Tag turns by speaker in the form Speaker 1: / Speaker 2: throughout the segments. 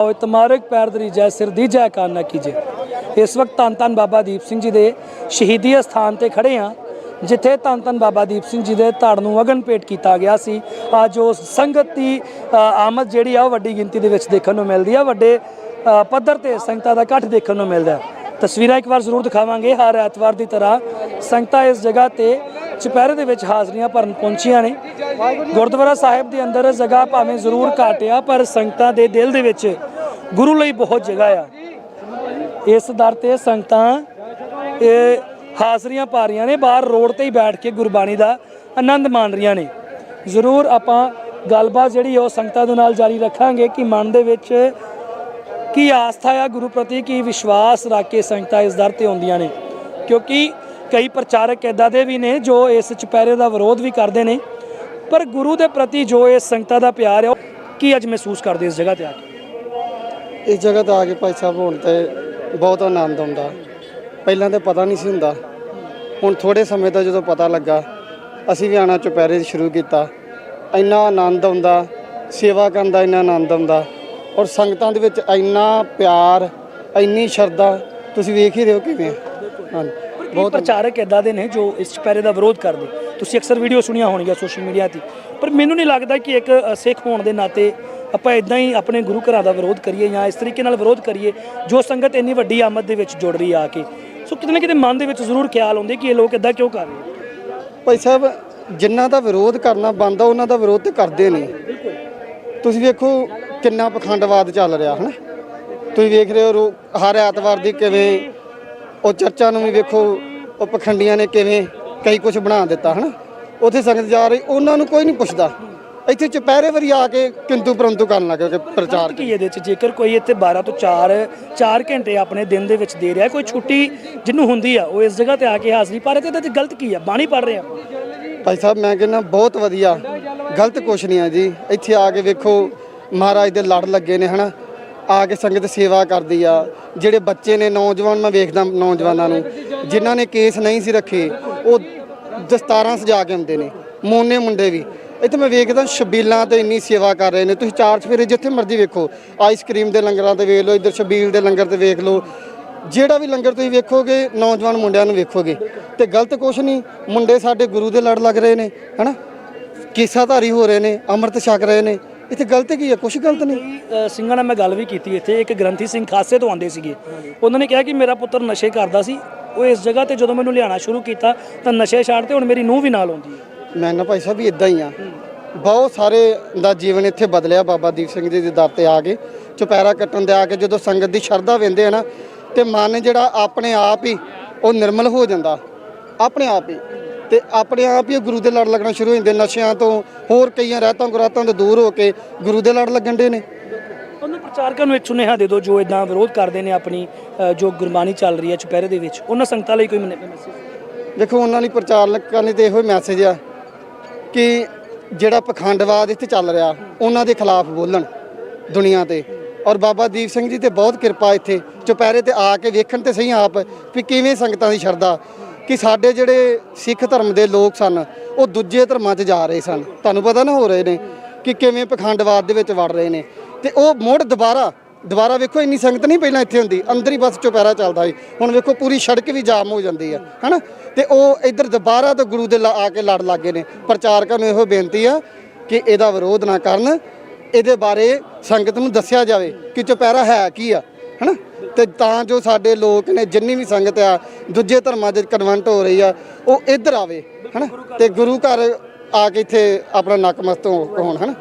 Speaker 1: ਓਏ ਤਮਾਰਕ ਪੈਰ ਦਰੀ ਜੈ ਸਿਰ ਦੀ ਜੈ ਕਾਨ ਨਾ ਕੀਜੇ ਇਸ ਵਕਤ ਧੰਨ ਧੰਨ ਬਾਬਾ ਦੀਪ ਸਿੰਘ ਜੀ ਦੇ ਸ਼ਹੀਦੀ ਅਸਥਾਨ ਤੇ ਖੜੇ ਆ ਜਿੱਥੇ ਧੰਨ ਧੰਨ ਬਾਬਾ ਦੀਪ ਸਿੰਘ ਜੀ ਦੇ ਧੜ ਨੂੰ ਅਗਨ ਭੇਟ ਕੀਤਾ ਗਿਆ ਸੀ। ਅੱਜ ਉਸ ਸੰਗਤ ਦੀ ਆਮਦ ਜਿਹੜੀ ਆ, ਉਹ ਵੱਡੀ ਗਿਣਤੀ ਦੇ ਵਿੱਚ ਦੇਖਣ ਨੂੰ ਮਿਲਦੀ ਆ। ਵੱਡੇ ਪੱਧਰ ਤੇ ਸੰਗਤਾਂ ਦਾ ਇਕੱਠ ਦੇਖਣ ਨੂੰ ਮਿਲਦਾ ਤਸਵੀਰਾਂ ਇੱਕ ਵਾਰ ਜ਼ਰੂਰ ਦਿਖਾਵਾਂਗੇ। ਹਰ ਐਤਵਾਰ ਦੀ ਤਰ੍ਹਾਂ ਸੰਗਤਾਂ ਇਸ ਜਗ੍ਹਾ ਤੇ ਚੁਪਹਿਰੇ ਦੇ ਵਿੱਚ ਹਾਜ਼ਰੀਆਂ ਭਰਨ ਪਹੁੰਚੀਆਂ ਨੇ। ਗੁਰਦੁਆਰਾ ਸਾਹਿਬ ਦੇ ਅੰਦਰ ਜਗ੍ਹਾ ਭਾਵੇਂ ਜ਼ਰੂਰ ਘੱਟ ਆ ਪਰ ਸੰਗਤਾਂ ਦੇ ਦਿਲ ਦੇ ਵਿੱਚ ਗੁਰੂ ਲਈ ਬਹੁਤ ਜਗ੍ਹਾ ਆ। ਇਸ ਦਰ ਤੇ ਸੰਗਤਾਂ, ਇਹ ਹਾਜ਼ਰੀਆਂ ਪਾ ਰਹੀਆਂ ਨੇ। ਬਾਹਰ ਰੋਡ ਤੇ ਹੀ ਬੈਠ ਕੇ ਗੁਰਬਾਣੀ ਦਾ ਆਨੰਦ ਮਾਣ ਰਹੀਆਂ ਨੇ। ਜ਼ਰੂਰ ਆਪਾਂ ਗੱਲਬਾਤ ਜਿਹੜੀ ਉਹ ਸੰਗਤਾਂ ਦੇ ਨਾਲ ਜਾਰੀ ਰੱਖਾਂਗੇ ਕਿ ਮਨ ਦੇ ਵਿੱਚ ਕੀ ਆਸਥਾ ਆ, ਗੁਰੂ ਪ੍ਰਤੀ ਕੀ ਵਿਸ਼ਵਾਸ ਰੱਖ ਕੇ ਸੰਗਤਾਂ ਇਸ ਦਰ ਤੇ ਆਉਂਦੀਆਂ ਨੇ। ਕਿਉਂਕਿ ਕਈ ਪ੍ਰਚਾਰਕ ਇਦਾਂ ਦੇ ਵੀ ਨੇ ਜੋ ਇਸ ਚੁਪਹਿਰੇ ਦਾ ਵਿਰੋਧ ਵੀ ਕਰਦੇ ਨੇ, ਪਰ ਗੁਰੂ ਦੇ ਪ੍ਰਤੀ ਜੋ ਇਸ ਸੰਗਤਾਂ ਦਾ ਪਿਆਰ ਹੈ, ਉਹ ਕੀ ਅੱਜ ਮਹਿਸੂਸ ਕਰਦੇ ਇਸ ਜਗ੍ਹਾ ਤੇ ਆ ਕੇ?
Speaker 2: ਇਸ ਜਗ੍ਹਾ ਤੇ ਆ ਕੇ ਭਾਈ ਸਾਹਿਬ ਹੁਣ ਤੇ ਬਹੁਤ ਆਨੰਦ ਆਉਂਦਾ। ਪਹਿਲਾਂ ਤਾਂ ਪਤਾ ਨਹੀਂ ਸੀ ਹੁੰਦਾ। ਹੁਣ ਥੋੜੇ ਸਮੇਂ ਤੋਂ ਜਦੋਂ ਪਤਾ ਲੱਗਾ, ਅਸੀਂ ਵੀ ਆਣਾ ਚੁਪਹਿਰੇ ਸ਼ੁਰੂ ਕੀਤਾ। ਇੰਨਾ ਆਨੰਦ ਆਉਂਦਾ, ਸੇਵਾ ਕਰਨ ਦਾ ਇੰਨਾ ਆਨੰਦ ਆਉਂਦਾ। ਔਰ ਸੰਗਤਾਂ ਦੇ ਵਿੱਚ ਇੰਨਾ ਪਿਆਰ, ਇੰਨੀ ਸ਼ਰਧਾ, ਤੁਸੀਂ ਵੇਖ ਹੀ ਰਹੇ ਹੋ ਕਿਵੇਂ? ਹਾਂਜੀ।
Speaker 1: ਬਹੁਤ ਪ੍ਰਚਾਰਕ ਇਦਾਂ ਦੇ ਨੇ ਜੋ ਇਸ ਚੁਪਹਿਰੇ ਦਾ ਵਿਰੋਧ ਕਰਦੇ। ਤੁਸੀਂ ਅਕਸਰ ਵੀਡੀਓ ਸੁਣੀਆਂ ਹੋਣਗੀਆਂ ਸੋਸ਼ਲ ਮੀਡੀਆ ਤੇ। ਪਰ ਮੈਨੂੰ ਨਹੀਂ ਲੱਗਦਾ ਕਿ ਇੱਕ ਸਿੱਖ ਹੋਣ ਦੇ ਨਾਤੇ ਆਪਾਂ ਇਦਾਂ ਹੀ ਆਪਣੇ ਗੁਰੂ ਘਰਾਂ ਦਾ ਵਿਰੋਧ ਕਰੀਏ ਜਾਂ ਇਸ ਤਰੀਕੇ ਨਾਲ ਵਿਰੋਧ ਕਰੀਏ ਜੋ ਸੰਗਤ ਇੰਨੀ ਵੱਡੀ ਆਮਦ ਦੇ ਵਿੱਚ ਜੁੜ ਰਹੀ ਆ ਕੇ। ਸੋ ਕਿਤੇ ਨਾ ਕਿਤੇ ਮਨ ਦੇ ਵਿੱਚ ਜ਼ਰੂਰ ਖਿਆਲ ਆਉਂਦੇ ਕਿ ਇਹ ਲੋਕ ਇਦਾਂ ਕਿਉਂ ਕਰ ਰਹੇ
Speaker 2: ਭਾਈ ਸਾਹਿਬ ਜਿਨ੍ਹਾਂ ਦਾ ਵਿਰੋਧ ਕਰਨਾ ਬੰਦ ਉਹਨਾਂ ਦਾ ਵਿਰੋਧ ਤੇ ਕਰਦੇ ਨਹੀਂ। ਤੁਸੀਂ ਵੇਖੋ ਕਿੰਨਾ ਪਖੰਡਵਾਦ ਚੱਲ ਰਿਹਾ ਹਨਾ? ਤੁਸੀਂ ਵੇਖ ਰਹੇ ਹੋ ਹਰ ਐਤਵਾਰ ਦੀ ਕਿਵੇਂ ਉਹ ਚਰਚਾ ਨੂੰ ਵੀ ਵੇਖੋ ਉਹ ਪਖੰਡੀਆਂ ਨੇ ਕਿਵੇਂ ਕਈ ਕੁਝ ਬਣਾ ਦਿੱਤਾ ਹਨਾ? ਉੱਥੇ ਸੰਗਤ ਜਾ ਰਹੀ ਉਹਨਾਂ ਨੂੰ ਕੋਈ ਨਹੀਂ ਪੁੱਛਦਾ। ਇੱਥੇ ਚੁਪਹਿਰੇ ਵਾਰੀ ਆ ਕੇ ਕਿੰਤੂ ਪਰੰਤੂ ਕਰਨ ਲੱਗ ਗਏ ਪ੍ਰਚਾਰ
Speaker 1: ਕੀ ਇਹਦੇ ਵਿੱਚ ਜੇਕਰ ਕੋਈ ਇੱਥੇ 12 ਤੋਂ 4 4 ਘੰਟੇ ਆਪਣੇ ਦਿਨ ਦੇ ਵਿੱਚ ਦੇ ਰਿਹਾ ਕੋਈ ਛੁੱਟੀ ਜਿਹਨੂੰ ਹੁੰਦੀ ਆ ਉਹ ਇਸ ਜਗ੍ਹਾ ਤੇ ਆ ਕੇ ਹਾਜ਼ਰੀ ਪਾ ਰਿਹਾ ਤੇ ਇਹਦੇ 'ਚ ਗਲਤ ਕੀ ਆ? ਬਾਣੀ ਪੜ ਰਹੇ ਆ
Speaker 2: ਭਾਈ ਸਾਹਿਬ ਮੈਂ ਕਹਿੰਦਾ ਬਹੁਤ ਵਧੀਆ। ਗਲਤ ਕੁਛ ਨਹੀਂ ਆ ਜੀ। ਇੱਥੇ ਆ ਕੇ ਵੇਖੋ ਮਹਾਰਾਜ ਦੇ ਲੜ ਲੱਗੇ ਨੇ ਹਨਾ? ਆ ਕੇ ਸੰਗਤ ਸੇਵਾ ਕਰਦੀ ਆ। ਜਿਹੜੇ ਬੱਚੇ ਨੇ ਨੌਜਵਾਨ, ਮੈਂ ਵੇਖਦਾ ਨੌਜਵਾਨਾਂ ਨੂੰ, ਜਿਨ੍ਹਾਂ ਨੇ ਕੇਸ ਨਹੀਂ ਸੀ ਰੱਖੇ, ਉਹ ਦਸਤਾਰਾਂ ਸਜਾ ਕੇ ਆਉਂਦੇ ਨੇ, ਮੋਨੇ ਮੁੰਡੇ ਵੀ। ਇੱਥੇ ਮੈਂ ਵੇਖਦਾ ਸ਼ਬੀਲਾਂ ਤੇ ਇੰਨੀ ਸੇਵਾ ਕਰ ਰਹੇ ਨੇ। ਤੁਸੀਂ ਚਾਰ ਚਫੇਰੇ ਜਿੱਥੇ ਮਰਜ਼ੀ ਵੇਖੋ ਆਈਸਕ੍ਰੀਮ ਦੇ ਲੰਗਰਾਂ ਤੇ ਵੇਖ ਲਓ, ਇੱਧਰ ਸ਼ਬੀਲ ਦੇ ਲੰਗਰ ਤੇ ਵੇਖ ਲਓ। ਜਿਹੜਾ ਵੀ ਲੰਗਰ ਤੁਸੀਂ ਵੇਖੋਗੇ, ਨੌਜਵਾਨ ਮੁੰਡਿਆਂ ਨੂੰ ਵੇਖੋਗੇ। ਤੇ ਗਲਤ ਕੁਛ ਨਹੀਂ, ਮੁੰਡੇ ਸਾਡੇ ਗੁਰੂ ਦੇ ਲੜ ਲੱਗ ਰਹੇ ਨੇ, ਹਨਾ? ਕੇਸਾਧਾਰੀ ਹੋ ਰਹੇ ਨੇ, ਅੰਮ੍ਰਿਤ ਛਕ ਰਹੇ ਨੇ। ਇੱਥੇ ਗਲਤ ਕੀ ਹੈ? ਕੁਛ ਗਲਤ ਨਹੀਂ।
Speaker 1: ਕਈ, ਸਿੰਘਾਂ ਨਾਲ ਮੈਂ ਗੱਲ ਵੀ ਕੀਤੀ ਇੱਥੇ। ਇੱਕ ਗ੍ਰੰਥੀ ਸਿੰਘ ਖਾਸੇ ਤੋਂ ਆਉਂਦੇ ਸੀਗੇ। ਉਹਨਾਂ ਨੇ ਕਿਹਾ ਕਿ ਮੇਰਾ ਪੁੱਤਰ ਨਸ਼ੇ ਕਰਦਾ ਸੀ। ਉਹ ਇਸ ਜਗ੍ਹਾ ਤੇ ਜਦੋਂ ਮੈਨੂੰ ਲਿਆਣਾ ਸ਼ੁਰੂ ਕੀਤਾ ਤਾਂ ਨਸ਼ੇ ਛੱਡ ਤੇ ਹੁਣ ਮੇਰੀ ਨੂੰਹ ਵੀ ਨਾਲ ਆਉਂਦੀ ਹੈ।
Speaker 2: ਮੈਂ ਨਾ ਭਾਈ ਸਾਹਿਬ ਵੀ ਇਦਾਂ ਹੀ ਆ। ਬਹੁਤ ਸਾਰੇ ਦਾ ਜੀਵਨ ਇੱਥੇ ਬਦਲਿਆ ਬਾਬਾ ਦੀਪ ਸਿੰਘ ਜੀ ਦੇ ਦਰ ਤੇ ਆ ਕੇ। ਚੁਪਹਿਰਾ ਕੱਟਣ ਦੇ ਆ ਕੇ ਜਦੋਂ ਸੰਗਤ ਦੀ ਸ਼ਰਧਾ ਵੰਦੇ ਆ ਨਾ ਤੇ ਮਨ ਜਿਹੜਾ ਆਪਣੇ ਆਪ ਹੀ ਉਹ ਨਿਰਮਲ ਹੋ ਜਾਂਦਾ। ਆਪਣੇ ਆਪ ਹੀ। ਤੇ ਆਪਣੇ ਆਪ ਹੀ ਗੁਰੂ ਦੇ ਲੜ ਲੱਗਣਾ ਸ਼ੁਰੂ ਹੋ ਜਾਂਦੇ ਨਸ਼ਿਆਂ ਤੋਂ ਹੋਰ ਕਈਆਂ ਰਹਿਤਾਂ ਗੁਰਾਤਾਂ ਤੋਂ ਦੂਰ ਹੋ ਕੇ ਗੁਰੂ ਦੇ ਲੜ ਲੱਗਣ ਦੇ ਨੇ।
Speaker 1: ਉਹਨਾਂ ਪ੍ਰਚਾਰਕਾਂ ਨੂੰ ਇੱਕ ਸੁਨੇਹਾ ਦੇ ਦਿਓ ਜੋ ਇਦਾਂ ਵਿਰੋਧ ਕਰਦੇ ਨੇ ਆਪਣੀ ਜੋ ਗੁਰਬਾਣੀ ਚੱਲ ਰਹੀ ਹੈ ਚੁਪਹਿਰੇ ਦੇ ਵਿੱਚ। ਉਹਨਾਂ ਸੰਗਤਾਂ ਲਈ ਕੋਈ ਮੈਸੇਜ
Speaker 2: ਦੇਖੋ ਉਹਨਾਂ ਲਈ ਪ੍ਰਚਾਰਕਾਂ ਲਈ ਤੇ ਇਹੋ ਮੈਸੇਜ ਆ ਕਿ ਜਿਹੜਾ ਪਖੰਡਵਾਦ ਇੱਥੇ ਚੱਲ ਰਿਹਾ ਉਹਨਾਂ ਦੇ ਖਿਲਾਫ ਬੋਲਣ ਦੁਨੀਆ ਤੇ। ਔਰ ਬਾਬਾ ਦੀਪ ਸਿੰਘ ਜੀ ਤੇ ਬਹੁਤ ਕਿਰਪਾ ਇੱਥੇ ਚੁਪਹਿਰੇ ਤੇ ਆ ਕੇ ਵੇਖਣ ਤੇ ਸਹੀ ਆਪ ਵੀ ਕਿਵੇਂ ਸੰਗਤਾਂ ਦੀ ਸ਼ਰਧਾ ਕਿ ਸਾਡੇ ਜਿਹੜੇ ਸਿੱਖ ਧਰਮ ਦੇ ਲੋਕ ਸਨ, ਉਹ ਦੂਜੇ ਧਰਮਾਂ 'ਚ ਜਾ ਰਹੇ ਸਨ। ਤੁਹਾਨੂੰ ਪਤਾ ਨਾ ਹੋ ਰਹੇ ਨੇ ਕਿ ਕਿਵੇਂ ਪਖੰਡਵਾਦ ਦੇ ਵਿੱਚ ਵੜ ਰਹੇ ਨੇ। ਤੇ ਉਹ ਮੁੜ ਦੁਬਾਰਾ ਦੁਬਾਰਾ ਵੇਖੋ ਇੰਨੀ ਸੰਗਤ ਨਹੀਂ ਪਹਿਲਾਂ ਇੱਥੇ ਹੁੰਦੀ, ਅੰਦਰ ਹੀ ਬਸ ਚੁਪਹਿਰਾ ਚੱਲਦਾ ਸੀ। ਹੁਣ ਵੇਖੋ ਪੂਰੀ ਸੜਕ ਵੀ ਜਾਮ ਹੋ ਜਾਂਦੀ ਆ, ਹਨਾ? ਤੇ ਉਹ ਇੱਧਰ ਦੁਬਾਰਾ ਤੋਂ ਗੁਰੂ ਦੇ ਲ- ਆ ਕੇ ਲੜ ਲੱਗੇ ਨੇ। ਪ੍ਰਚਾਰਕਾਂ ਨੂੰ ਇਹੋ ਬੇਨਤੀ ਆ ਕਿ ਇਹਦਾ ਵਿਰੋਧ ਨਾ ਕਰਨ। ਇਹਦੇ ਬਾਰੇ ਸੰਗਤ ਨੂੰ ਦੱਸਿਆ ਜਾਵੇ ਕਿ ਚੁਪਹਿਰਾ ਹੈ ਕੀ ਆ, ਹਨਾ? ਤੇ ਤਾਂ ਜੋ ਸਾਡੇ ਲੋਕ ਨੇ ਜਿੰਨੀ ਵੀ ਸੰਗਤ ਆ ਦੂਜੇ ਧਰਮਾਂ 'ਚ ਕਨਵਰਟ ਹੋ ਰਹੀ ਆ ਉਹ ਇੱਧਰ ਆਵੇ ਹਨਾ? ਤੇ ਗੁਰੂ ਘਰ ਆ ਕੇ ਇੱਥੇ ਆਪਣਾ ਨਕਮਸਤ ਹੋਣ ਹਨਾ?